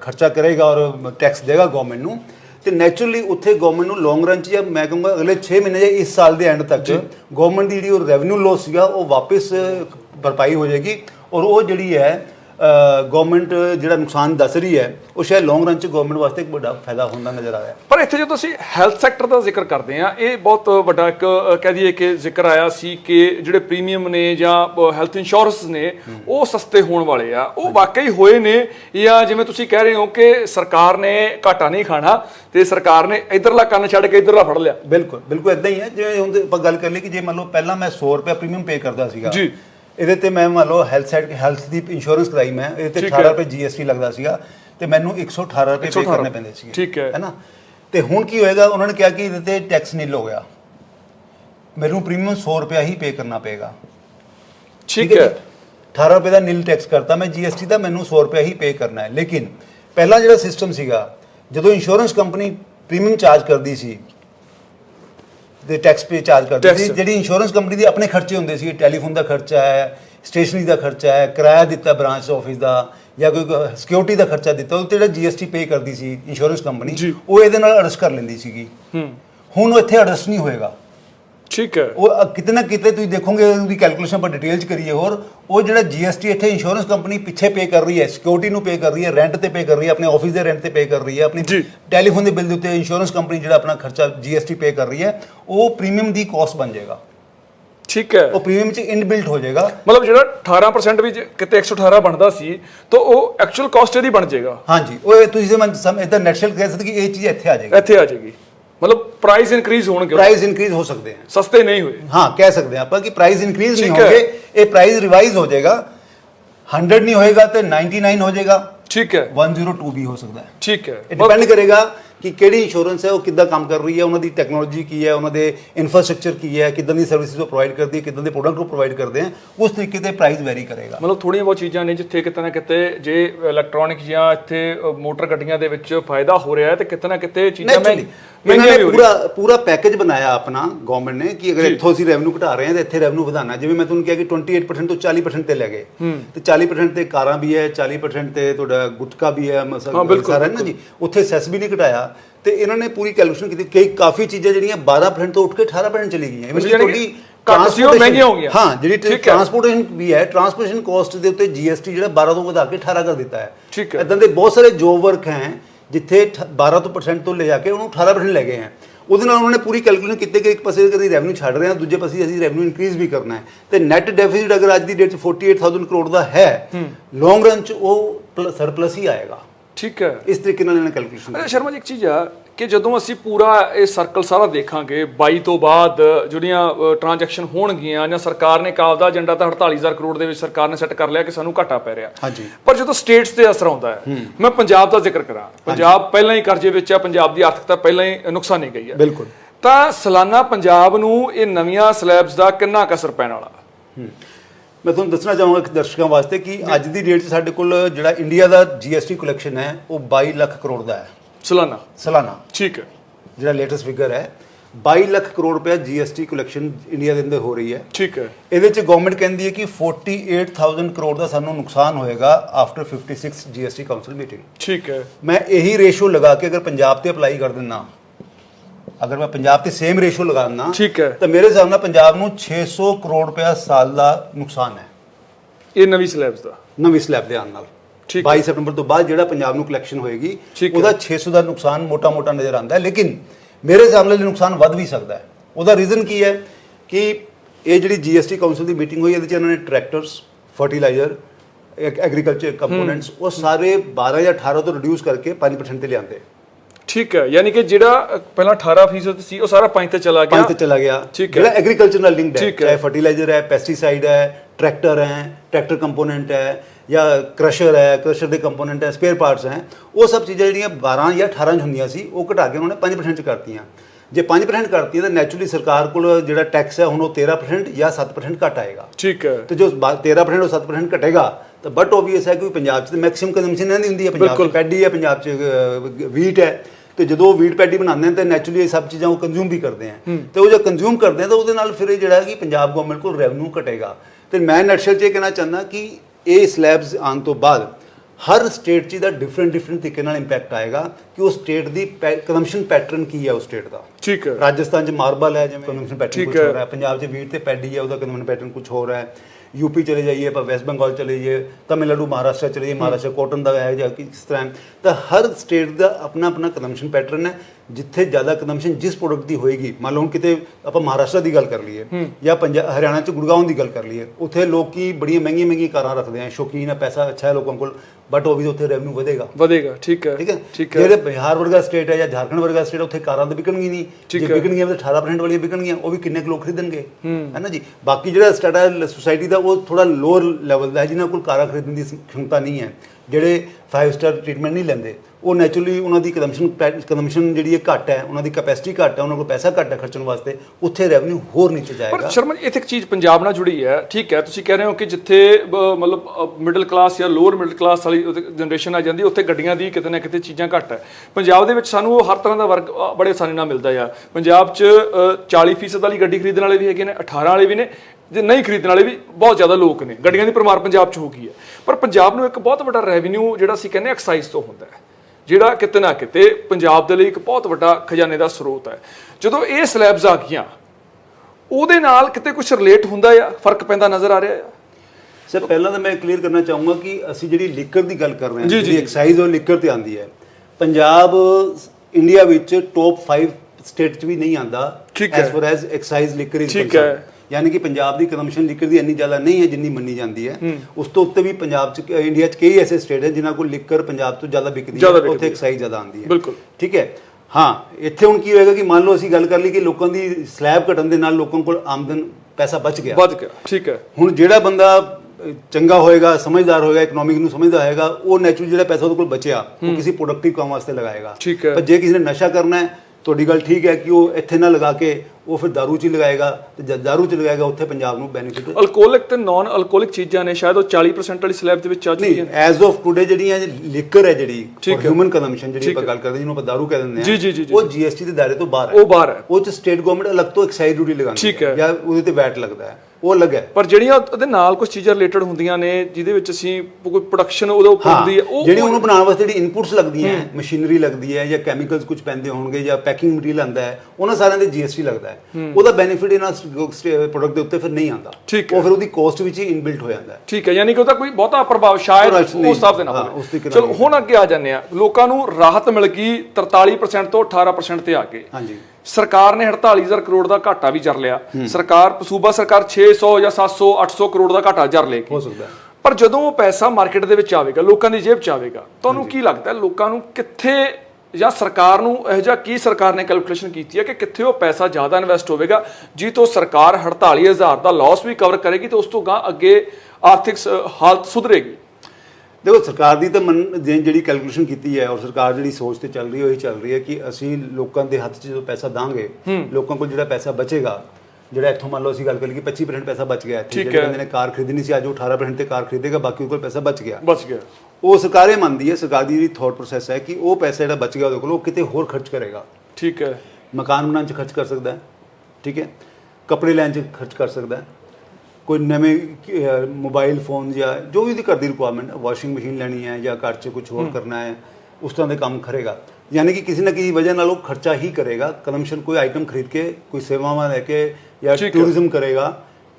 ਖਰਚਾ ਕਰੇਗਾ ਔਰ ਟੈਕਸ ਦੇਗਾ ਗਵਰਨਮੈਂਟ ਨੂੰ ਤੇ ਨੇਚਰਲੀ ਉੱਥੇ ਗਵਰਨਮੈਂਟ ਨੂੰ ਲੌਂਗ ਰਨ 'ਚ ਜਾਂ ਮੈਂ ਕਹੂੰਗਾ ਅਗਲੇ 6 ਮਹੀਨੇ ਜਾਂ ਇਸ ਸਾਲ ਦੇ ਐਂਡ ਤੱਕ ਗਵਰਨਮੈਂਟ ਦੀ ਜਿਹੜੀ ਉਹ ਰੈਵਨਿਊ ਲਾਸ ਸੀਗਾ ਉਹ ਵਾਪਸ ਭਰਪਾਈ ਹੋ ਜਾਏਗੀ। ਔਰ ਉਹ ਜਿਹੜੀ ਹੈ ਗਵਰਨਮੈਂਟ ਜਿਹੜਾ ਨੁਕਸਾਨ ਦੱਸ ਰਹੀ ਹੈ ਉਹ ਸ਼ਾਇਦ ਲੌਂਗ ਰਨ ਚ ਗਵਰਨਮੈਂਟ ਵਾਸਤੇ ਇੱਕ ਵੱਡਾ ਫਾਇਦਾ ਹੁੰਦਾ ਨਜ਼ਰ ਆ ਰਿਹਾ। ਹੈ ਪਰ ਇੱਥੇ ਜਦੋਂ ਅਸੀਂ ਹੈਲਥ ਸੈਕਟਰ ਦਾ ਜ਼ਿਕਰ ਕਰਦੇ ਆ ਇਹ ਬਹੁਤ ਵੱਡਾ ਇੱਕ ਕਹਿ ਦਈਏ ਕਿ ਜ਼ਿਕਰ ਆਇਆ ਸੀ ਕਿ ਜਿਹੜੇ ਪ੍ਰੀਮੀਅਮ ਨੇ ਜਾਂ ਹੈਲਥ ਇੰਸ਼ੋਰੈਂਸ ਨੇ ਉਹ ਸਸਤੇ ਹੋਣ ਵਾਲੇ ਆ। ਉਹ ਵਾਕਈ ਹੋਏ ਨੇ ਜਾਂ ਜਿਵੇਂ ਤੁਸੀਂ ਕਹਿ ਰਹੇ ਹੋ ਕਿ ਸਰਕਾਰ ਨੇ ਘਾਟਾ ਨਹੀਂ ਖਾਣਾ ਤੇ ਸਰਕਾਰ ਨੇ ਇਧਰਲਾ ਕੰਨ ਛੱਡ ਕੇ ਇਧਰਲਾ ਫੜ ਲਿਆ। ਬਿਲਕੁਲ ਬਿਲਕੁਲ ਇਦਾਂ ਹੀ ਹੈ। ਜਿਵੇਂ ਹੁਣ ਆਪਾਂ ਗੱਲ ਕਰ ਲਈ ਕਿ ਜੇ ਮੰਨ ਲਓ ਪਹਿਲਾਂ ਮੈਂ 100 ਰੁਪਏ ਪ੍ਰੀਮੀਅਮ ਪੇ ਕਰਦਾ ਸੀਗਾ ਜੀ। ਇਹਦੇ ਤੇ ਮੈਂ ਮੰਨ ਲਓ ਹੈਲਥ ਸਾਈਡ ਹੈਲਥ ਦੀ ਇੰਸ਼ੋਰੈਂਸ ਕਰਾਈ ਮੈਂ ਇਹਦੇ ਤੇ ਠੀਕ 18 ਹੈ। ਰੁਪਏ ਜੀਐਸਟੀ ਲੱਗਦਾ ਸੀਗਾ ਤੇ ਮੈਨੂੰ 118 ਰੁਪਏ ਪੇ 118 ਕਰਨੇ ਪੈਂਦੇ ਸੀਗੇ ਠੀਕ ਹੈ। ਹੈਨਾ ਤੇ ਹੁਣ ਕੀ ਹੋਏਗਾ ਉਹਨਾਂ ਨੇ ਕਿਹਾ ਕਿ ਇਹਦੇ ਤੇ ਟੈਕਸ ਨੀਲ ਹੋ ਗਿਆ ਮੈਨੂੰ ਪ੍ਰੀਮੀਅਮ 100 ਰੁਪਏ ਹੀ ਪੇ ਕਰਨਾ ਪਏਗਾ ਠੀਕ ਹੈ ਜੀ? 18 ਰੁਪਏ ਦਾ ਨੀਲ ਟੈਕਸ ਕਰਤਾ ਮੈਂ ਜੀਐਸਟੀ ਦਾ ਮੈਨੂੰ 100 ਰੁਪਏ ਹੀ ਪੇ ਕਰਨਾ ਹੈ ਲੇਕਿਨ ਪਹਿਲਾਂ ਜਿਹੜਾ ਸਿਸਟਮ ਸੀਗਾ ਜਦੋਂ ਇੰਸ਼ੋਰੈਂਸ ਕੰਪਨੀ ਪ੍ਰੀਮੀਅਮ ਚਾਰਜ ਕਰਦੀ ਸੀ ਦੇ ਟੈਕਸ ਪੇ ਚਾਰਜ ਕਰਦੀ। ਸੀ ਜਿਹੜੀ ਇੰਸ਼ੋਰੈਂਸ ਕੰਪਨੀ ਦੇ ਆਪਣੇ ਖਰਚੇ ਹੁੰਦੇ ਸੀ ਟੈਲੀਫੋਨ ਦਾ ਖਰਚਾ ਹੈ ਸਟੇਸ਼ਨਰੀ ਦਾ ਖਰਚਾ ਹੈ ਕਿਰਾਇਆ ਦਿੱਤਾ ਬ੍ਰਾਂਚ ਆਫਿਸ ਦਾ ਜਾਂ ਕੋਈ ਸਿਕਿਉਰਿਟੀ ਦਾ ਖਰਚਾ ਦਿੱਤਾ ਉਹ ਜਿਹੜਾ ਜੀਐਸਟੀ ਪੇ ਕਰਦੀ ਸੀ ਇੰਸ਼ੋਰੈਂਸ ਕੰਪਨੀ। ਉਹ ਇਹਦੇ ਨਾਲ ਅਡਜਸਟ ਕਰ ਲੈਂਦੀ ਸੀਗੀ ਹੂੰ ਹੁਣ ਉਹ ਇੱਥੇ ਅਡਜਸਟ ਨਹੀਂ ਹੋਏਗਾ ਠੀਕ ਹੈ। ਉਹ ਕਿਤੇ ਨਾ ਕਿਤੇ ਤੁਸੀਂ ਦੇਖੋਗੇ ਉਹਦੀ ਕੈਲਕੂਲੇਸ਼ਨ ਆਪਾਂ ਡਿਟੇਲ ਚ ਕਰੀਏ ਹੋਰ ਉਹ ਜਿਹੜਾ ਜੀਐਸਟੀ ਇੱਥੇ ਇੰਸ਼ੋਰੈਂਸ ਕੰਪਨੀ ਪਿੱਛੇ ਪੇ ਕਰ ਰਹੀ ਹੈ ਸਿਕਿਉਰਿਟੀ ਨੂੰ ਪੇ ਕਰ ਰਹੀ ਹੈ ਰੈਂਟ ਤੇ ਪੇ ਕਰ ਰਹੀ ਹੈ ਆਪਣੇ ਆਫਿਸ ਦੇ ਰੈਂਟ ਤੇ ਪੇ ਕਰ ਰਹੀ ਹੈ ਆਪਣੀ। ਟੈਲੀਫੋਨ ਦੇ ਬਿੱਲ ਦੇ ਉੱਤੇ ਇੰਸ਼ੋਰੈਂਸ ਕੰਪਨੀ ਜਿਹੜਾ ਆਪਣਾ ਖਰਚਾ ਜੀਐਸਟੀ ਪੇ ਕਰ ਰਹੀ ਹੈ ਉਹ ਪ੍ਰੀਮੀਅਮ ਦੀ ਕਾਸਟ ਬਣ ਜਾਏਗਾ। ਠੀਕ ਹੈ। ਉਹ ਪ੍ਰੀਮੀਅਮ ਚ ਇਨਬਿਲਟ ਹੋ ਜਾਏਗਾ। ਮਤਲਬ ਜਿਹੜਾ 18% ਵੀ ਕਿਤੇ 118 ਬਣਦਾ ਸੀ ਤਾਂ ਉਹ ਐਕਚੁਅਲ ਕਾਸਟ ਇਹਦੀ ਬਣ ਜਾਏਗਾ। ਹਾਂਜੀ ਉਹ ਤੁਸੀਂ ਸਮਝ ਸਮ ਇਹਦਾ ਨੈਚੁਰਲ ਕਹਿ ਸਕਦੇ ਕਿ ਇਹ ਚੀਜ਼ ਇੱਥੇ ਆ ਜਾਏਗੀ। ਇੱਥੇ ਆ ਜਾਏਗੀ। ਮਤਲਬ ਪ੍ਰਾਈਸ ਇਨਕਰੀਜ਼ ਹੋਣਗੇ ਪ੍ਰਾਈਸ ਇਨਕਰੀਜ਼ ਹੋ ਸਕਦੇ ਹਨ ਸਸਤੇ ਨਹੀਂ ਹੋਏ। ਹਾਂ ਕਹਿ ਸਕਦੇ ਹਾਂ ਆਪਾਂ ਕਿ ਪ੍ਰਾਈਸ ਇਨਕਰੀਜ਼ ਨਹੀਂ ਠੀਕ ਹੈ। ਹੋਣਗੇ ਇਹ ਪ੍ਰਾਈਸ ਰਿਵਾਈਜ਼ ਹੋ ਜਾਏਗਾ। 100 ਨਹੀਂ ਹੋਏਗਾ ਤੇ 99 ਹੋ ਜਾਏਗਾ। ਠੀਕ ਹੈ। 102 ਵੀ ਹੋ ਸਕਦਾ ਹੈ। ਠੀਕ ਹੈ। ਇਹ ਡਿਪੈਂਡ ਕਰੇਗਾ ਕਿ ਕਿਹੜੀ ਇੰਸ਼ੋਰੈਂਸ ਹੈ ਉਹ ਕਿੱਦਾਂ ਕੰਮ ਕਰ ਰਹੀ ਹੈ ਉਹਨਾਂ ਦੀ ਟੈਕਨੋਲੋਜੀ ਕੀ ਹੈ ਉਹਨਾਂ ਦੇ ਇਨਫਰਾਸਟ੍ਰਕਚਰ ਕੀ ਹੈ ਕਿੱਦਾਂ ਦੀ ਸਰਵਿਸਿਜ਼ ਉਹ ਪ੍ਰੋਵਾਈਡ ਕਰਦੀ ਹੈ ਕਿੱਦਾਂ ਦੇ ਪ੍ਰੋਡਕਟ ਉਹ ਪ੍ਰੋਵਾਈਡ ਕਰਦੇ ਹੈ ਉਸ ਤਰੀਕੇ ਤੇ ਪ੍ਰਾਈਸ ਵੈਰੀ ਕਰੇਗਾ। ਮਤਲਬ ਥੋੜੀਆਂ ਬਹੁਤ ਚੀਜ਼ਾਂ ਨੇ ਜਿੱਥੇ ਕਿਤੇ ਨਾ ਕਿਤੇ ਜੇ ਇਲੈਕਟ੍ਰੋਨਿਕ ਜਾਂ ਇੱਥੇ ਅ, ਮੋਟਰ ਗੱਡੀਆਂ ਦੇ ਵਿੱਚ ਫਾਇਦਾ ਹੋ ਰਿਹਾ ਹੈ ਤੇ ਕਿਤੇ ਨਾ ਕਿਤੇ ਚੀਜ਼ਾਂ ਮਹਿੰ- ਇਹਨਾਂ ਨੇ ਪੂਰਾ ਪੂਰਾ ਪੈਕੇਜ ਬਣਾਇਆ ਆਪਣਾ ਗਵਰਨਮੈਂਟ ਨੇ ਕਿ ਅਗਰ ਇੱਥੋਂ ਅਸੀਂ ਰੈਵਨਿਊ ਘਟਾ ਰਹੇ ਹਾਂ ਤੇ ਇੱਥੇ ਰੈਵਨਿਊ ਵਧਾਉਣਾ। ਜਿਵੇਂ ਮੈਂ ਤੁਹਾਨੂੰ ਕਿਹਾ ਕਿ 28% ਤੋਂ 40% ਤੇ ਲੈ ਗਏ। ਤੇ 40% ਤੇ ਕਾਰਾਂ ਵੀ ਹੈ 40% ਤੇ ਤੁਹਾਡਾ ਗੁਟਕਾ ਵੀ ਹੈ ਹਾਂ, ਮਸਾ ਬਿਲਕੁਲ, ਸਾਰਾ ਨਾ ਜੀ। ਉੱਥੇ ਸੈਸ ਵੀ ਨਹੀਂ ਘਟਾਇਆ। ਤੇ ਇਹਨਾਂ ਨੇ ਪੂਰੀ ਕੈਲਕੂਲੇਸ਼ਨ ਕੀਤੀ ਕਈ ਕਾਫੀ ਚੀਜ਼ਾਂ ਜਿਹੜੀਆਂ 12% ਤੋਂ ਉੱਠ ਕੇ 18% ਚਲੀ ਗਈਆਂ। ਸੀ ਉਹ transportation- ਮਹਿੰਗੀਆਂ ਹੋ ਗਈਆਂ। ਹਾਂ ਜਿਹੜੀ। ਟਰਾਂਸਪੋਰਟੇਸ਼ਨ ਵੀ ਹੈ ਟਰਾਂਸਪੋਰਟੇਸ਼ਨ ਕਾਸਟ ਦੇ ਉੱਤੇ ਜੀਐਸਟੀ ਜਿਹੜਾ 12 ਤੋਂ ਵਧਾ ਕੇ 18 ਕਰ ਦਿੱਤਾ ਹੈ। ਇਦਾਂ ਦੇ ਬਹੁਤ ਸਾਰੇ ਜੋਬ ਵਰਕ ਹੈ। ਜਿੱਥੇ ਠ- 12 ਤੋਂ percent ਤੋਂ ਲੈ ਜਾ ਕੇ ਉਹਨੂੰ 18% ਲੈ ਗਏ ਹੈ ਉਹਦੇ ਨਾਲ ਉਹਨਾਂ ਨੇ ਪੂਰੀ ਕੈਲਕੂਲੇਸ਼ਨ ਕੀਤੀ ਕਿ ਇੱਕ ਪਾਸੇ ਕਦੀ ਰੈਵਨਿਊ ਛੱਡ ਰਹੇ ਹਾਂ ਦੂਜੇ ਪਾਸੇ ਅਸੀਂ ਰੈਵਨਿਊ ਇਨਕਰੀਜ਼ ਵੀ ਕਰਨਾ ਹੈ। ਤੇ ਨੈਟ ਡੈਫਿਸਿਟ ਅਗਰ ਅੱਜ ਦੀ ਡੇਟ 'ਚ 48000 ਕਰੋੜ ਦਾ ਹੈ ਲੌਂਗ ਰਨ 'ਚ ਉਹ ਸਰਪਲਸ ਹੀ ਆਏਗਾ। ਠੀਕ ਹੈ। ਇਸ ਤਰੀਕੇ ਨਾਲ ਇਹਨਾਂ ਕੈਲਕੂਲੇਸ਼ਨ ਅੱਛਾ ਸ਼ਰਮਾ ਜੀ ਇੱਕ ਚੀਜ਼ ਆ ਕਿ ਜਦੋਂ ਅਸੀਂ ਪੂਰਾ ਇਹ ਸਰਕਲ ਸਾਰਾ ਦੇਖਾਂਗੇ 22 ਤੋਂ ਬਾਅਦ ਜਿਹੜੀਆਂ ਟ੍ਰਾਂਜੈਕਸ਼ਨ ਹੋਣਗੀਆਂ ਜਾਂ ਸਰਕਾਰ ਨੇ ਕਾਲ ਦਾ ਏਜੰਡਾ ਤਾਂ 48000 ਕਰੋੜ ਦੇ ਵਿੱਚ ਸਰਕਾਰ ਨੇ ਸੈੱਟ ਕਰ ਲਿਆ ਕਿ ਸਾਨੂੰ ਘਾਟਾ ਪੈ ਰਿਹਾ। ਪਰ ਜਦੋਂ ਸਟੇਟਸ ਤੇ ਅਸਰ ਆਉਂਦਾ ਹੈ ਮੈਂ ਪੰਜਾਬ ਦਾ ਜ਼ਿਕਰ ਕਰਾਂ। ਪੰਜਾਬ ਪਹਿਲਾਂ ਹੀ ਕਰਜ਼ੇ ਵਿੱਚ ਆ ਪੰਜਾਬ ਦੀ ਆਰਥਿਕਤਾ ਪਹਿਲਾਂ ਹੀ ਨੁਕਸਾਨੀ ਗਈ ਹੈ। ਬਿਲਕੁਲ। ਤਾਂ ਸਾਲਾਨਾ ਪੰਜਾਬ ਨੂੰ ਇਹ ਨਵੀਆਂ ਸਲੈਬਸ ਦਾ ਕਿੰਨਾ ਅਸਰ ਪੈਣ ਵਾਲਾ। ਮੈਂ ਤੁਹਾਨੂੰ ਦੱਸਣਾ ਚਾਹਾਂਗਾ ਕਿ ਦਰਸ਼ਕਾਂ ਵਾਸਤੇ ਕਿ ਅੱਜ ਦੀ ਡੇਟ 'ਚ ਸਾਡੇ ਕੋਲ ਜਿਹੜਾ ਇੰਡੀਆ ਦਾ ਜੀਐਸਟੀ ਕਲੈਕਸ਼ਨ ਹੈ ਉਹ 22 ਲੱਖ ਕਰੋੜ ਦਾ ਹੈ। ਸਾਲਾਨਾ ਸਾਲਾਨਾ ਠੀਕ ਹੈ। ਜਿਹੜਾ ਲੇਟੈਸਟ ਫਿਗਰ ਹੈ 22 ਲੱਖ ਕਰੋੜ ਰੁਪਏ ਜੀਐਸਟੀ ਕਲੈਕਸ਼ਨ ਇੰਡੀਆ ਦੇ ਅੰਦਰ ਹੋ ਰਹੀ ਹੈ। ਠੀਕ ਹੈ। ਇਹਦੇ 'ਚ ਗਵਰਨਮੈਂਟ ਕਹਿੰਦੀ ਹੈ ਕਿ 48000 ਕਰੋੜ ਦਾ ਸਾਨੂੰ ਨੁਕਸਾਨ ਹੋਏਗਾ ਆਫਟਰ 56 ਜੀਐਸਟੀ ਕਾਉਂਸਲ ਮੀਟਿੰਗ ਠੀਕ ਹੈ। ਮੈਂ ਇਹੀ ਰੇਸ਼ੋ ਲਗਾ ਕੇ ਅਗਰ ਪੰਜਾਬ ਤੇ ਅਪਲਾਈ ਕਰ ਦਿੰਨਾ ਅਗਰ ਮੈਂ ਪੰਜਾਬ ਤੇ ਸੇਮ ਰੇਸ਼ੋ ਲਗਾਉਣਾ ਠੀਕ ਹੈ। ਤਾਂ ਮੇਰੇ ਹਿਸਾਬ ਨਾਲ ਪੰਜਾਬ ਨੂੰ 600 ਕਰੋੜ ਰੁਪਇਆ ਸਾਲ ਦਾ ਨੁਕਸਾਨ ਹੈ। ਇਹ ਨਵੀਂ ਸਲੈਬਸ ਦਾ। ਨਵੀਂ ਸਲੈਬ ਦੇ ਆਉਣ ਨਾਲ। 22 ਸਤੰਬਰ ਤੋਂ ਬਾਅਦ ਜਿਹੜਾ ਪੰਜਾਬ ਨੂੰ ਕਲੈਕਸ਼ਨ ਹੋਏਗੀ। ਉਹਦਾ 600 ਦਾ ਨੁਕਸਾਨ ਮੋਟਾ-ਮੋਟਾ ਨਜ਼ਰ ਆਉਂਦਾ ਹੈ। ਲੇਕਿਨ ਮੇਰੇ ਹਿਸਾਬ ਨਾਲ ਨੁਕਸਾਨ ਵੱਧ ਵੀ ਸਕਦਾ ਹੈ। ਉਹਦਾ ਰੀਜ਼ਨ ਕੀ ਹੈ ਕਿ ਇਹ ਜਿਹੜੀ ਜੀਐਸਟੀ ਕਾਉਂਸਲ ਦੀ ਮੀਟਿੰਗ ਹੋਈ ਇਹਦੇ ਚ ਇਹਨਾਂ ਨੇ ਟਰੈਕਟਰਸ ਫਰਟੀਲਾਈਜ਼ਰ ਐਗਰੀਕਲਚਰ ਕੰਪੋਨੈਂਟਸ ਉਹ ਸਾਰੇ 12 ਜਾਂ 18 ਤੋਂ ਰਿਡਿਊਸ ਕਰਕੇ 5% ਤੇ ਲਿਆਂਦੇ। ਠੀਕ ਹੈ ਯਾਨੀ ਕਿ ਜਿਹੜਾ ਪਹਿਲਾਂ 18% ਸੀ ਉਹ ਸਾਰਾ 5 ਤੇ ਚਲਾ ਗਿਆ ਪੰਜ ਤੇ ਚਲਾ ਗਿਆ ਠੀਕ ਹੈ। ਜਿਹੜਾ ਐਗਰੀਕਲਚਰ ਨਾਲ ਲਿੰਕਡ ਹੈ। ਚਾਹੇ ਫਰਟੀਲਾਈਜ਼ਰ ਹੈ ਪੈਸਟੀਸਾਈਡ ਹੈ ਟਰੈਕਟਰ ਹੈ ਟਰੈਕਟਰ ਕੰਪੋਨੈਂਟ ਹੈ ਜਾਂ ਕ੍ਰਸ਼ਰ ਹੈ ਕ੍ਰਸ਼ਰ ਦੇ ਕੰਪੋਨੈਂਟ ਹੈ ਸਪੇਅਰ ਪਾਰਟਸ ਹੈ ਉਹ ਸਭ ਚੀਜ਼ਾਂ ਜਿਹੜੀਆਂ 12 ਜਾਂ 18 ਚ ਹੁੰਦੀਆਂ ਸੀ ਉਹ ਘਟਾ ਕੇ ਉਹਨਾਂ ਨੇ 5% ਚ ਕਰਤੀਆਂ ਜੇ 5% ਕਰਤੀ ਤਾਂ ਨੈਚੁਰਲੀ ਸਰਕਾਰ ਕੋਲ ਜਿਹੜਾ ਟੈਕਸ ਹੈ ਹੁਣ ਉਹ 13% ਜਾਂ 7% ਘਟ ਆਏਗਾ ਠੀਕ ਹੈ ਤੇ ਜੋ ਬਾ- 13% ਉਹ 7% ਘਟੇਗਾ ਤਾਂ ਬਟ ਓਬਵੀਅਸ ਹੈ ਕਿ ਪੰਜਾਬ 'ਚ ਤਾਂ ਮੈਕਸਿਮਮ ਕੰਜ਼ੰਪਸ਼ਨ ਇਹਨਾਂ ਦੀ ਹੁੰਦੀ ਹੈ ਪੰਜਾਬ 'ਚ। ਪੈਡੀ ਹੈ ਪੰਜਾਬ 'ਚ ਵੀਟ ਹੈ ਤੇ ਜਦੋਂ ਵੀਟ ਪੈਡੀ ਬਣਾਉਂਦੇ ਨੇ ਤਾਂ ਨੈਚੁਰਲੀ ਇਹ ਸਭ ਚੀਜ਼ਾਂ ਉਹ ਕੰਜ਼ਿਊਮ ਵੀ ਕਰਦੇ ਆ। ਤੇ ਉਹ ਜੇ ਕੰਜ਼ਿਊਮ ਕਰਦੇ ਆ ਤਾਂ ਉਹਦੇ ਨਾਲ ਫਿਰ ਇਹ ਜਿਹੜਾ ਕਿ ਪੰਜਾਬ ਗਵਰਨਮੈਂਟ ਕੋਲ ਰੈਵਨਿਊ ਘਟੇਗਾ। ਤੇ ਮੈਂ ਨਟਸ਼ਲ 'ਚ ਇਹ ਕਹਿਣਾ ਚਾਹੁੰਦਾ ਕਿ ਇਹ ਸਲੈਬਸ ਆਉਣ ਤੋਂ ਬਾਅਦ ਹਰ ਸਟੇਟ 'ਚ ਇਹਦਾ ਡਿਫਰੈਂਟ ਡਿਫਰੈਂਟ ਤਰੀਕੇ ਨਾਲ ਇੰਪੈਕਟ ਆਏਗਾ ਕਿ ਉਹ ਸਟੇਟ ਦੀ ਕੰਜ਼ੰਪਸ਼ਨ ਪੈਟਰਨ ਕੀ ਹੈ ਉਸ ਸਟੇਟ ਦਾ। ਠੀਕ ਹੈ। ਰਾਜਸਥਾਨ 'ਚ ਮਾਰਬਲ ਹੈ ਜਿਵੇਂ ਕੰਜ਼ੰਪਸ਼ਨ ਪੈਟਰਨ ਕੁਝ ਹੈ। ਹੋ। ਰਿਹਾ ਹੈ ਪੰਜਾਬ 'ਚ ਵੀਟ ਤੇ ਪੈਡੀ ਹੈ ਉਹਦਾ ਕੰਜ਼ੰਪਸ਼ਨ ਪੈਟਰਨ ਕੁਝ ਹੋ ਰਿਹਾ ਹੈ। ਯੂਪੀ ਚਲੇ ਜਾਈਏ, ਆਪਾਂ ਵੈਸਟ ਬੰਗਾਲ ਚਲੇ ਜਾਈਏ, ਤਮਿਲਨਾਡੂ, ਮਹਾਰਾਸ਼ਟਰ ਚਲੇ ਜਾਈਏ, ਮਹਾਰਾਸ਼ਟਰ ਕਾਟਨ ਦਾ ਹੈ ਜਾਂ ਕਿਸ ਤਰ੍ਹਾਂ ਤਾਂ ਹਰ ਸਟੇਟ ਦਾ ਆਪਣਾ ਆਪਣਾ ਕੰਜ਼ੰਪਸ਼ਨ ਪੈਟਰਨ ਹੈ। ਜਿੱਥੇ ਜ਼ਿਆਦਾ ਕਨਜ਼ੰਪਸ਼ਨ ਜਿਸ ਪ੍ਰੋਡਕਟ ਦੀ ਹੋਏਗੀ ਮੰਨ ਲਓ ਹੁਣ ਕਿਤੇ ਆਪਾਂ ਮਹਾਰਾਸ਼ਟਰ ਦੀ ਗੱਲ ਕਰ ਲਈਏ ਜਾਂ ਪੰਜਾਬ ਹਰਿਆਣਾ ਚ ਗੁੜਗਾਉਂ ਦੀ ਗੱਲ ਕਰ ਲਈਏ ਉੱਥੇ ਲੋਕੀ ਬੜੀਆਂ ਮਹਿੰਗੀਆਂ ਮਹਿੰਗੀਆਂ ਕਾਰਾਂ ਰੱਖਦੇ ਆ ਸ਼ੌਕੀਨ ਆ ਪੈਸਾ ਅੱਛਾ ਹੈ ਲੋਕਾਂ ਕੋਲ ਬਟ ਉਹ ਵੀ ਉੱਥੇ ਰੈਵਨਿਊ ਵਧੇਗਾ। ਵਧੇਗਾ ਠੀਕ ਹੈ ਠੀਕ ਹੈ? ਠੀਕ ਹੈ। ਜਿਹੜੇ ਬਿਹਾਰ ਵਰਗਾ ਸਟੇਟ ਹੈ ਜਾਂ ਝਾਰਖੰਡ ਵਰਗਾ ਸਟੇਟ ਉੱਥੇ ਕਾਰਾਂ ਤਾਂ ਵਿਕਣਗੀ ਨਹੀਂ। ਜੇ ਵਿਕਣਗੀਆਂ ਤਾਂ 18% ਵਾਲੀਆਂ ਵਿਕਣਗੀਆਂ ਉਹ ਵੀ ਕਿੰਨੇ ਲੋਕ ਖਰੀਦਣਗੇ? ਹੈ। ਨਾ ਜੀ? ਬਾਕੀ ਜਿਹੜਾ ਸਟੇਟਲ ਸੋਸਾਇਟੀ ਦਾ ਉਹ ਥੋੜਾ ਲੋਅਰ ਲੈਵਲ ਦਾ ਹੈ ਜਿਨ੍ਹਾਂ ਕੋਲ ਕਾਰਾਂ ਖਰੀਦਣ ਦੀ ਖਮਤਾ ਨਹੀਂ ਹੈ। ਜਿਹੜੇ 5 ਸਟਾਰ ਟ੍ਰੀਟਮੈਂਟ ਨਹੀਂ ਲੈਂਦੇ ਉਹ ਨੈਚੁਰਲੀ ਉਹਨਾਂ ਦੀ ਕੰਜ਼ੰਪਸ਼ਨ ਕੰਜ਼ੰਪਸ਼ਨ ਜਿਹੜੀ ਹੈ ਘੱਟ ਹੈ ਉਹਨਾਂ ਦੀ ਕੈਪੈਸਿਟੀ ਘੱਟ ਹੈ ਉਹਨਾਂ ਕੋਲ ਪੈਸਾ ਘੱਟ ਹੈ ਖਰਚਣ ਵਾਸਤੇ ਉੱਥੇ ਰੈਵਨਿਊ ਹੋਰ ਨੀਚੇ ਜਾਏਗਾ। ਸ਼ਰਮਾ ਜੀ, ਇੱਥੇ ਇੱਕ ਚੀਜ਼ ਪੰਜਾਬ ਨਾਲ ਜੁੜੀ ਹੈ ਠੀਕ ਹੈ ਤੁਸੀਂ ਕਹਿ ਰਹੇ ਹੋ ਕਿ ਜਿੱਥੇ ਬ- ਮਤਲਬ ਮਿਡਲ ਕਲਾਸ ਜਾਂ ਲੋਅਰ ਮਿਡਲ ਕਲਾਸ ਵਾਲੀ ਜਨਰੇਸ਼ਨ ਆ ਜਾਂਦੀ ਉੱਥੇ ਗੱਡੀਆਂ ਦੀ ਕਿਤੇ ਨਾ ਕਿਤੇ ਚੀਜ਼ਾਂ ਘੱਟ ਹੈ। ਪੰਜਾਬ ਦੇ ਵਿੱਚ ਸਾਨੂੰ ਉਹ ਹਰ ਤਰ੍ਹਾਂ ਦਾ ਵਰਗ ਬੜੇ ਆਸਾਨੀ ਨਾਲ ਮਿਲਦਾ ਆ। ਪੰਜਾਬ 'ਚ ਅ, 40% ਵਾਲੀ ਗੱਡੀ ਖਰੀਦਣ ਵਾਲੇ ਵੀ ਹੈਗੇ ਨੇ 18 ਵਾਲੇ ਵੀ ਨੇ ਜੇ ਨਹੀਂ ਖਰੀਦਣ ਵਾਲੇ ਵੀ ਬਹੁਤ ਜ਼ਿਆਦਾ ਲੋਕ ਨੇ। ਗੱਡੀਆਂ ਦੀ ਪਰਮਾਰ ਪੰਜਾਬ 'ਚ ਹੋ ਗਈ ਹੈ। ਪਰ ਪੰਜਾਬ ਨੂੰ ਇੱਕ ਬਹੁਤ ਵੱਡਾ ਰੈਵਨਿਊ ਜਿਹੜਾ ਅਸੀਂ ਕਹਿੰਦੇ ਐਕਸਾਈਜ਼ ਤੋਂ ਹੁੰਦਾ ਹੈ। ਜਿਹੜਾ ਕਿਤੇ ਨਾ ਕਿਤੇ ਪੰਜਾਬ ਦੇ ਲਈ ਇੱਕ ਬਹੁਤ ਵੱਡਾ ਖਜ਼ਾਨੇ ਦਾ ਸਰੋਤ ਹੈ ਜਦੋਂ ਇਹ ਸਲੈਬਸ ਆ ਗਈਆਂ ਉਹਦੇ ਨਾਲ ਕਿਤੇ ਕੁਝ ਰਿਲੇਟ ਹੁੰਦਾ ਆ ਫ਼ਰਕ ਪੈਂਦਾ ਨਜ਼ਰ ਆ ਰਿਹਾ ਆ ਸਰ ਪਹਿਲਾਂ ਤਾਂ ਮੈਂ ਕਲੀਅਰ ਕਰਨਾ ਚਾਹੂੰਗਾ ਕਿ ਅਸੀਂ ਜਿਹੜੀ ਲਿਕਰ ਦੀ ਗੱਲ ਕਰ ਰਹੇ ਹਾਂ ਜਿਹੜੀ। ਐਕਸਾਈਜ਼ ਔਰ ਲਿਕਰ ਤੇ ਆਂਦੀ ਹੈ ਪੰਜਾਬ ਇੰਡੀਆ ਵਿੱਚ ਟੌਪ 5 ਸਟੇਟ 'ਚ ਵੀ ਨਹੀਂ ਆਂਦਾ। As far as excise liquor is ਠੀਕ ਹੈ। ਯਾਨੀ ਕਿ ਪੰਜਾਬ ਦੀ ਕੰਜ਼ੰਪਸ਼ਨ ਲਿਕਰ ਦੀ ਇੰਨੀ ਜ਼ਿਆਦਾ ਨਹੀਂ ਹੈ ਜਿੰਨੀ ਮੰਨੀ ਜਾਂਦੀ ਹੈ। ਉਸ ਤੋਂ ਉੱਤੇ ਵੀ ਪੰਜਾਬ 'ਚ ਇੰਡੀਆ 'ਚ ਕਈ ਐਸੇ ਸਟੇਟ ਹੈ ਜਿਨ੍ਹਾਂ ਕੋਲ ਲਿਕਰ ਪੰਜਾਬ ਤੋਂ ਜ਼ਿਆਦਾ ਵਿਕਦੀ ਹੈ ਉੱਥੇ। ਐਕਸਾਈਜ਼ ਜ਼ਿਆਦਾ ਆਂਦੀ ਹੈ। ਬਿਲਕੁਲ। ਠੀਕ ਹੈ? ਹਾਂ ਇੱਥੇ ਹੁਣ ਕੀ ਹੋਏਗਾ ਕਿ ਮੰਨ ਲਓ ਅਸੀਂ ਗੱਲ ਕਰ ਲਈ ਕਿ ਲੋਕਾਂ ਦੀ ਸਲੈਬ ਘਟਣ ਦੇ ਨਾਲ ਲੋਕਾਂ ਕੋਲ ਆਮਦਨ ਪੈਸਾ ਬਚ ਗਿਆ। ਵੱਧ ਗਿਆ ਠੀਕ ਹੈ। ਹੁਣ ਜਿਹੜਾ ਬੰਦਾ ਚੰਗਾ ਹੋਏਗਾ ਸਮਝਦਾਰ ਹੋਏਗਾ ਇਕਨੋਮਿਕ ਨੂੰ ਸਮਝਦਾ ਹੋਏਗਾ ਉਹ ਨੈਚੁਰਲ ਜਿਹੜਾ ਪੈਸਾ ਉਹਦੇ ਕੋਲ ਬਚਿਆ ਉਹ ਕਿਸੇ ਪ੍ਰੋਡਕਟਿਵ ਕੰਮ ਵਾਸਤੇ ਲਗਾਏਗਾ। ਠੀਕ ਹੈ। ਪਰ ਜੇ ਕਿਸੇ ਨੇ ਨਸ਼ਾ ਕਰਨਾ ਹੈ ਤੁਹਾਡੀ ਗੱਲ ਠੀਕ ਹੈ ਕਿ ਉਹ ਇੱਥੇ ਨਾ ਲਗਾ ਕੇ ਉਹ ਫਿਰ ਦਾਰੂ 'ਚ ਹੀ ਲਗਾਏਗਾ ਤੇ ਜਦ ਦਾਰੂ 'ਚ ਲਗਾਏਗਾ ਉੱਥੇ ਪੰਜਾਬ ਨੂੰ ਬੈਨੀਫਿਟ ਅਲਕੋਹਲਿਕ ਤੇ ਨਾਨ ਅਲਕੋਹਲਿਕ ਚੀਜ਼ਾਂ ਨੇ ਸ਼ਾਇਦ ਉਹ 40% ਵਾਲੀ ਸਲੈਬ ਦੇ ਵਿੱਚ ਆ ਚੁੱਕੀਆਂ ਨੇ ਐਜ਼ ਆਫ ਟੁਡੇ ਜਿਹੜੀਆਂ ਲਿਕਰ ਹੈ ਜਿਹੜੀ। ਹਿਊਮਨ ਕੰਜ਼ੰਪਸ਼ਨ ਜਿਹੜੀ ਆਪਾਂ ਗੱਲ ਕਰਦੇ ਜਿਹਨੂੰ ਆਪਾਂ ਦਾਰੂ ਕਹਿ ਦਿੰਦੇ ਜੀ। ਉਹ ਜੀਐਸਟੀ ਦੇ ਦਾਇਰੇ ਤੋਂ ਬਾਹਰ ਹੈ ਉਹ ਬਾਹਰ ਹੈ ਉਹ ਚ ਸਟੇਟ ਗਵਰਨਮੈਂਟ ਅਲੱਗ ਤੋਂ ਐਕਸਾਈਜ਼ ਡਿਊਟੀ ਲਗਾਉਂਦੀ ਹੈ। ਜਾਂ ਉਹਦੇ ਤੇ ਵੈਟ ਲੱਗਦਾ ਹੈ ਉਹ ਅਲੱਗ ਹੈ। ਪਰ ਜਿਹੜੀਆਂ ਉਹਦੇ ਨਾਲ ਕੁਝ ਚੀਜ਼ਾਂ ਰਿਲੇਟਡ ਹੁੰਦੀਆਂ ਨੇ ਜਿਹਦੇ ਵਿੱਚ ਅਸੀਂ ਕੋਈ ਪ੍ਰੋਡਕਸ਼ਨ ਉਹਦੇ ਉੱਪਰ ਹੁੰਦੀ ਹੈ ਉਹ ਜਿਹੜੀ ਉਹਨੂੰ ਬਣਾਉਣ ਵਾਸਤੇ ਜਿਹੜੀ ਇਨਪੁਟਸ ਲੱਗਦੀਆਂ ਹੈ ਮਸ਼ੀਨਰੀ ਲੱਗਦੀ ਹੈ ਜਾਂ ਕੈਮੀਕਲਸ ਕੁਝ ਪੈਂਦੇ ਹੋਣਗੇ ਜਾਂ ਪੈਕਿੰਗ ਮਟੀਰੀਅਲ ਆਂਦਾ ਹੈ ਉਹਨਾਂ ਸਾਰਿਆਂ ਦੇ ਜੀਐਸਟੀ ਲੱਗਦਾ ਹੈ। ਉਹਦਾ ਬੈਨੀਫਿਟ ਇਹਨਾਂ ਪ੍ਰੋਡਕਟ ਦੇ ਉੱਤੇ ਫਿਰ ਨਹੀਂ ਆਂਦਾ। ਉਹ ਫਿਰ ਉਹਦੀ ਕੋਸਟ ਵਿੱਚ ਹੀ ਇਨਬਿਲਟ ਹੋ ਜਾਂਦਾ ਹੈ। ਠੀਕ ਹੈ ਯਾਨੀ ਕਿ ਉਹਦਾ ਕੋਈ ਬਹੁਤਾ ਪ੍ਰਭਾਵ ਸ਼ਾਇਦ ਉਸ ਹਿਸਾਬ ਦੇ ਹੋਵੇ ਨਾਲ ਚਲੋ। ਹੁਣ ਅੱਗੇ ਆ ਜਾਂਦੇ ਆ ਲੋਕਾਂ ਨੂੰ ਰਾਹਤ ਮਿਲ ਗਈ 43% ਤੋਂ 18% ਤੇ ਆ ਗਏ ਹਾਂਜੀ। ਸਰਕਾਰ ਨੇ 48000 ਕਰੋੜ ਦਾ ਘਾਟਾ ਵੀ ਜਰ ਲਿਆ। ਸਰਕਾਰ ਸੂਬਾ ਸਰਕਾਰ 600 ਜਾਂ 700 800 ਕਰੋੜ ਦਾ ਘਾਟਾ ਜਰ ਲੇਗੀ। ਹੋ ਸਕਦਾ। ਪਰ ਜਦੋਂ ਉਹ ਪੈਸਾ ਮਾਰਕੀਟ ਦੇ ਵਿੱਚ ਆਵੇਗਾ ਲੋਕਾਂ ਦੀ ਜੇਬ 'ਚ ਆਵੇਗਾ ਤੁਹਾਨੂੰ ਕੀ ਲੱਗਦਾ ਲੋਕਾਂ ਨੂੰ ਕਿੱਥੇ ਜਾਂ ਸਰਕਾਰ ਨੂੰ ਇਹ ਜਿਹਾ ਕੀ ਸਰਕਾਰ ਨੇ ਕੈਲਕੂਲੇਸ਼ਨ ਕੀਤੀ ਹੈ ਕਿ ਕਿੱਥੇ ਉਹ ਪੈਸਾ ਜ਼ਿਆਦਾ ਇਨਵੈਸਟ ਹੋਵੇਗਾ ਜੀ ਤੋਂ ਸਰਕਾਰ 48000 ਦਾ ਲਾਸ ਵੀ ਕਵਰ ਕਰੇਗੀ ਤੇ ਉਸ ਤੋਂ ਗਾਂ ਅੱਗੇ ਆਰਥਿਕ ਹਾਲਤ ਸੁਧਰੇਗੀ? ਦੇਖੋ ਸਰਕਾਰ ਦੀ ਤਾਂ ਮਨ ਜੇ- ਜਿਹੜੀ ਕੈਲਕੂਲੇਸ਼ਨ ਕੀਤੀ ਹੈ ਔਰ ਸਰਕਾਰ ਜਿਹੜੀ ਸੋਚ ਤੇ ਚੱਲ ਰਹੀ ਹੈ ਉਹ ਚੱਲ ਰਹੀ ਹੈ ਕਿ ਅਸੀਂ ਲੋਕਾਂ ਦੇ ਹੱਥ 'ਚ ਜਦੋਂ ਪੈਸਾ ਦਾਂਗੇ ਲੋਕਾਂ ਕੋਲ ਜਿਹੜਾ ਪੈਸਾ ਬਚੇਗਾ ਜਿਹੜਾ ਇੱਥੋਂ ਮੰਨ ਲਓ ਅਸੀਂ ਗੱਲ ਕਰੀਏ ਕਿ 25% ਪੈਸਾ ਬਚ ਗਿਆ ਇੱਥੇ ਠੀਕ ਜਿਹੜੇ ਹੈ। ਬੰਦੇ ਨੇ ਕਾਰ ਖਰੀਦਣੀ ਸੀ ਅੱਜ ਉਹ 18% ਤੇ ਕਾਰ ਖਰੀਦੇਗਾ ਬਾਕੀ ਉਹਦੇ ਕੋਲ ਪੈਸਾ ਬਚ ਗਿਆ। ਬਚ ਗਿਆ। ਉਹ ਸਰਕਾਰ ਇਹ ਮੰਨਦੀ ਹੈ ਸਰਕਾਰ ਦੀ ਜਿਹੜੀ ਥਾਟ ਪ੍ਰੋਸੈਸ ਹੈ ਕਿ ਉਹ ਪੈਸਾ ਜਿਹੜਾ ਬਚ ਗਿਆ ਉਹਦੇ ਕੋਲ ਉਹ ਕਿਤੇ ਹੋਰ ਖਰਚ ਕਰੇਗਾ। ਠੀਕ ਹੈ। ਮਕਾਨ ਬਣਾਉਣ 'ਚ ਖਰਚ ਕਰ ਸਕਦਾ ਹੈ ਠੀਕ ਹੈ। ਕੱਪੜੇ ਲੈਣ 'ਚ ਖਰਚ ਕਰ ਸਕਦਾ ਹੈ। ਕੋਈ ਨਵੇਂ ਮੋਬਾਈਲ ਫੋਨ ਜਾਂ ਜੋ ਵੀ ਉਹਦੀ ਘਰ ਦੀ ਰਿਕੁਆਇਰਮੈਂਟ ਵਾਸ਼ਿੰਗ ਮਸ਼ੀਨ ਲੈਣੀ ਹੈ ਜਾਂ ਘਰ 'ਚ ਕੁਝ ਹੋਰ ਕਰਨਾ ਹੈ ਉਸ ਤਰ੍ਹਾਂ ਦੇ ਕੰਮ ਕਰੇਗਾ। ਯਾਨੀ ਕਿ ਕਿਸੇ ਨਾ ਕਿਸੇ ਵਜ੍ਹਾ ਨਾਲ ਉਹ ਖਰਚਾ ਹੀ ਕਰੇਗਾ। ਕੰਜ਼ੰਪਸ਼ਨ ਕੋਈ ਆਈਟਮ ਖਰੀਦ ਕੇ ਕੋਈ ਸੇਵਾਵਾਂ ਲੈ ਕੇ ਜਾਂ। ਟੂਰਿਜ਼ਮ ਕਰੇਗਾ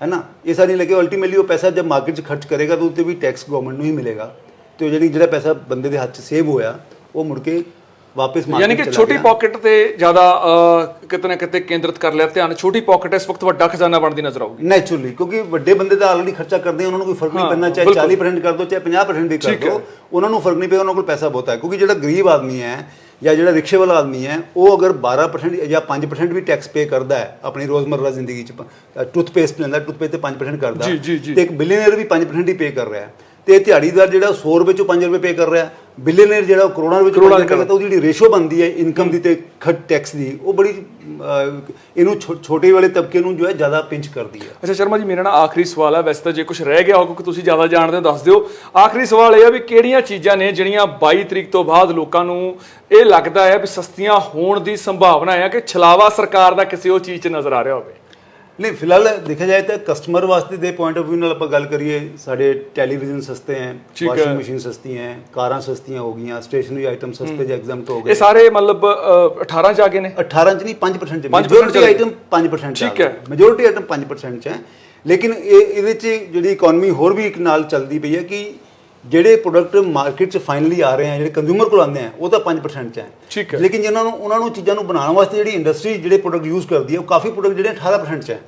ਹੈ ਨਾ? ਇਹ ਸਾਰੀ ਲੈ ਕੇ ਅਲਟੀਮੇਟਲੀ ਉਹ ਪੈਸਾ ਜਦ ਮਾਰਕੀਟ 'ਚ ਖਰਚ ਕਰੇਗਾ ਤਾਂ ਉੱਤੇ ਵੀ ਟੈਕਸ ਗਵਰਨਮੈਂਟ ਨੂੰ ਹੀ ਮਿਲੇਗਾ। ਤੇ ਉਹ ਜਿਹੜੀ ਜਿਹੜਾ ਪੈਸਾ ਬੰਦੇ ਦੇ ਹੱਥ 'ਚ ਸੇਵ ਹੋਇਆ ਉਹ ਮੁੜ ਕੇ ਵਾਪਸ ਯਾਨੀ ਮਾਰਕੀਟ ਕਿ 'ਚ ਚਲਾ ਛੋਟੀ। ਪਾਕਟ ਤੇ ਜ਼ਿਆਦਾ ਅਹ, ਕਿਤੇ ਕੇਂਦਰਿਤ ਕਰ ਲਿਆ ਧਿਆਨ ਛੋਟੀ ਪਾਕਟ ਇਸ ਵਕਤ ਵੱਡਾ ਖਜ਼ਾਨਾ ਬਣਦੀ ਨਜ਼ਰ ਆਊਗੀ ਨੈਚੁਰਲੀ ਕਿਉਂਕਿ ਵੱਡੇ ਬੰਦੇ ਤਾਂ ਆਲਰੇਡੀ ਖਰਚਾ ਕਰਦੇ ਉਹਨਾਂ ਨੂੰ ਕੋਈ ਫ਼ਰਕ ਨਹੀਂ ਪੈਂਦਾ ਚਾਹੇ ਬਿਲਕੁਲ। 40% ਕਰ ਦੋ ਚਾਹੇ 50% ਵੀ ਕਰ। ਦੋ ਉਹਨਾਂ ਨੂੰ ਫ਼ਰਕ ਨਹੀਂ ਪਿਆ ਉਹਨਾਂ ਕੋਲ ਪੈਸਾ ਬਹੁਤ ਹੈ ਕਿਉਂਕਿ ਜਿਹੜਾ ਗਰੀਬ ਆਦਮੀ ਹੈ ਜਾਂ ਜਿਹੜਾ ਰਿਕਸ਼ੇ ਵਾਲਾ ਆਦਮੀ ਹੈ ਉਹ ਅਗਰ 12% ਜਾਂ 5% ਵੀ ਟੈਕਸ ਪੇ ਕਰਦਾ ਹੈ ਆਪਣੀ ਰੋਜ਼ਮਰਰਾ ਜ਼ਿੰਦਗੀ 'ਚ ਟੂਥਪੇਸਟ ਲੈਂਦਾ ਟੂਥਪੇਸਟ ਤੇ 5% ਕਰਦਾ। ਤੇ ਇੱਕ ਬਿਲੀਅਨਰ ਵੀ 5% ਹੀ ਪੇ ਕਰ ਰਿਹਾ ਹੈ ਤੇ ਦਿਹਾੜੀਦਾਰ ਜਿਹੜਾ 100 ਰੁਪਏ ਚੋਂ 5 ਰੁਪਏ ਪੇ ਕਰ ਰਿਹਾ ਬਿਲੀਅਨਰ ਜਿਹੜਾ ਉਹ ਕਰੋੜਾਂ ਵਿੱਚ ਕਰੋੜਾਂ ਪੰਜ ਦੀ ਰੁਪਏ ਤਾਂ ਉਹਦੀ ਜਿਹੜੀ ਰੇਸ਼ੋ ਬਣਦੀ ਹੈ ਇਨਕਮ ਦੀ ਤੇ ਖਰਚ ਟੈਕਸ ਦੀ ਉਹ ਬੜੀ ਇਹਨੂੰ ਛੋਟੇ ਵਾਲੇ ਤਬਕੇ ਨੂੰ ਜੋ ਹੈ ਜ਼ਿਆਦਾ ਪਿੰਚ ਕਰਦੀ ਹੈ। ਅੱਛਾ ਸ਼ਰਮਾ ਜੀ ਮੇਰਾ ਨਾ ਆਖਰੀ ਸਵਾਲ ਹੈ ਵੈਸੇ ਤਾਂ ਜੇ ਕੁਝ ਰਹਿ ਗਿਆ ਹੋਵੇ ਕਿ ਤੁਸੀਂ ਜ਼ਿਆਦਾ ਜਾਣਦੇ ਹੋ ਦੱਸ ਦਿਓ। ਆਖਰੀ ਸਵਾਲ ਇਹ ਹੈ ਵੀ ਕਿਹੜੀਆਂ ਚੀਜ਼ਾਂ ਨੇ ਜਿਹੜੀਆਂ 22 ਤਰੀਕ ਤੋਂ ਬਾਅਦ ਲੋਕਾਂ ਨੂੰ ਇਹ ਲੱਗਦਾ ਹੈ ਵੀ ਸਸਤੀਆਂ ਹੋਣ ਦੀ ਸੰਭਾਵਨਾ ਹੈ ਕਿ ਛਲਾਵਾ ਸਰਕਾਰ ਦਾ ਕਿਸੇ ਉਹ ਚੀਜ਼ 'ਚ ਨਜ਼ਰ ਆ ਰਿਹਾ ਹੋਵੇ? ਨਹੀਂ ਫਿਲਹਾਲ ਦੇਖਿਆ ਜਾਏ ਤਾਂ ਕਸਟਮਰ ਵਾਸਤੇ ਦੇ ਪੁਆਇੰਟ ਆਫ View ਨਾਲ ਆਪਾਂ ਗੱਲ ਕਰੀਏ ਸਾਡੇ ਟੈਲੀਵਿਜ਼ਨ ਸਸਤੇ ਹੈ ਠੀਕ ਹੈ। ਵਾਸ਼ਿੰਗ ਮਸ਼ੀਨ ਸਸਤੀ ਹੈ ਕਾਰਾਂ ਸਸਤੀਆਂ ਹੋ ਗਈਆਂ ਸਟੇਸ਼ਨਰੀ ਆਈਟਮ ਸਸਤੇ ਜਾਂ ਐਗਜ਼ਾਮਟ ਹੋ ਇਹ ਗਏ ਸਾਰੇ ਮਤਲਬ ਅਹ, 18 ਚ ਆ ਗਏ ਨੇ? 18 ਚ ਨਹੀਂ 5% ਚ 5% ਮੈਜੋਰਿਟੀ ਚ ਆਈਟਮ 5% ਚ ਠੀਕ ਹੈ। ਮੈਜੋਰਿਟੀ ਆਈਟਮ 5% ਚ ਹੈ। ਲੇਕਿਨ ਇਹ ਇਹਦੇ ਚ ਜਿਹੜੀ ਇਕਨੋਮੀ ਹੋਰ ਵੀ ਇੱਕ ਨਾਲ ਚੱਲਦੀ ਪਈ ਹੈ ਕਿ ਜਿਹੜੇ ਪ੍ਰੋਡਕਟ ਮਾਰਕੀਟ ਚ ਫਾਈਨਲੀ ਆ ਰਹੇ ਆ ਜਿਹੜੇ ਕੰਜ਼ਿਊਮਰ ਕੋਲ ਆਉਂਦੇ ਆ ਉਹ ਤਾਂ 5% ਚ ਹੈ ਠੀਕ ਹੈ। ਲੇਕਿਨ ਜਿਹਨਾਂ ਨੂੰ ਉਹਨਾਂ ਨੂੰ ਚੀਜ਼ਾਂ ਨੂੰ ਬਣਾਉਣ ਵਾਸਤੇ ਜਿਹੜੀ ਇੰਡਸਟਰੀ ਜਿਹੜੇ ਪ੍ਰੋਡਕਟ ਯੂਜ਼ ਕਰਦੀ ਹੈ ਉਹ ਕਾਫੀ ਪ੍ਰੋਡਕਟ ਜਿਹੜੇ 18% ਚ ਹੈ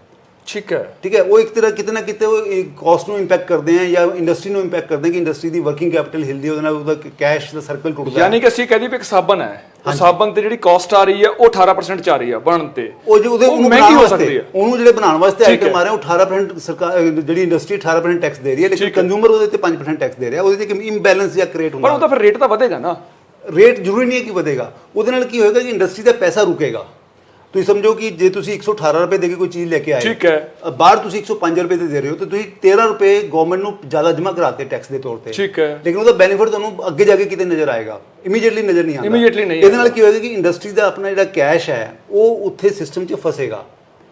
ਠੀਕ ਹੈ। ਠੀਕ ਹੈ ਉਹ ਇੱਕ ਤਰ੍ਹਾਂ ਕਿਤੇ ਨਾ ਕਿਤੇ ਉਹ ਕਾਸਟ ਨੂੰ ਇੰਪੈਕਟ ਕਰਦੇ ਆ ਜਾਂ ਇੰਡਸਟਰੀ ਨੂੰ ਇੰਪੈਕਟ ਕਰਦੇ ਆ ਕਿ ਇੰਡਸਟਰੀ ਦੀ ਵਰਕਿੰਗ ਕੈਪੀਟਲ ਹਿਲਦੀ ਉਹਦੇ ਨਾਲ ਉਹਦਾ ਕੈਸ਼ ਦਾ ਸਰਕਲ ਟੁੱਟਦਾ ਯਾਨੀ ਕਿ ਅਸੀਂ ਕਹਦੇ ਵੀ ਇੱਕ ਸਾਬਣ ਹੈ ਉਹ ਸਾਬਣ ਤੇ ਜਿਹੜੀ ਕਾਸਟ ਆ ਰਹੀ ਹੈ ਉਹ 18% ਚ ਆ ਰਹੀ ਹੈ ਬਣਨ ਤੇ। ਉਹ ਜੋ ਉਹਦੇ ਉਹ ਉਹਨੂੰ ਮਹਿੰਗੀ ਹੋ ਸਕਦੀ ਹੈ। ਉਹਨੂੰ ਜਿਹੜੇ ਬਣਾਉਣ ਵਾਸਤੇ ਆਈਟਮ। ਆ ਰਹੇ ਉਹ 18% ਸਰਕਾਰ ਜਿਹੜੀ ਇੰਡਸਟਰੀ 18% ਟੈਕਸ ਦੇ ਰਹੀ ਹੈ ਲੇਕਿਨ। ਕੰਜ਼ਿਊਮਰ ਉਹਦੇ ਤੇ 5% ਟੈਕਸ ਦੇ ਰਿਹਾ ਉਹਦੇ ਤੇ ਇੱਕ ਇੰਬੈਲੈਂਸ ਜਾਂ ਕ੍ਰੀਏਟ ਪਰ ਹੁੰਦਾ ਉਹਦਾ ਫਿਰ ਰੇਟ ਤਾਂ ਵਧੇਗਾ ਨਾ। ਰੇਟ ਜ਼ਰੂਰੀ ਨਹੀਂ ਹੈ ਕਿ ਵਧੇਗਾ। ਉਹਦੇ ਨਾਲ ਕੀ ਹੋਏਗਾ ਕਿ ਇੰਡਸਟਰੀ ਦਾ ਪੈਸਾ ਰੁਕੇਗਾ। ਤੁਸੀਂ ਸਮਝੋ ਕਿ ਜੇ ਤੁਸੀਂ 118 ਰੁਪਏ ਦੇ ਕੇ ਕੋਈ ਚੀਜ਼ ਲੈ ਕੇ ਆਏ ਠੀਕ ਹੈ। ਬਾਹਰ ਤੁਸੀਂ 105 ਰੁਪਏ ਤੇ ਦੇ ਰਹੇ ਹੋ ਤੇ ਤੁਸੀਂ 13 ਰੁਪਏ ਗਵਰਨਮੈਂਟ ਨੂੰ ਜ਼ਿਆਦਾ ਜਮ੍ਹਾਂ ਕਰਾਤੇ ਟੈਕਸ ਦੇ ਤੌਰ ਤੇ ਠੀਕ ਹੈ। ਲੇਕਿਨ ਉਹਦਾ ਬੈਨੀਫਿਟ ਤੁਹਾਨੂੰ ਅੱਗੇ ਜਾ ਕੇ ਕਿਤੇ ਨਜ਼ਰ ਆਏਗਾ ਇਮੀਡੀਏਟਲੀ ਨਜ਼ਰ ਨਹੀਂ ਆਉਂਦਾ Immediately ਨਹੀਂ ਇਹਦੇ ਨਾਲ ਕੀ ਹੋਏਗਾ ਕਿ ਇੰਡਸਟਰੀ ਦਾ ਆਪਣਾ ਜਿਹੜਾ ਕੈਸ਼ ਹੈ ਉਹ ਉੱਥੇ ਸਿਸਟਮ 'ਚ ਫਸੇਗਾ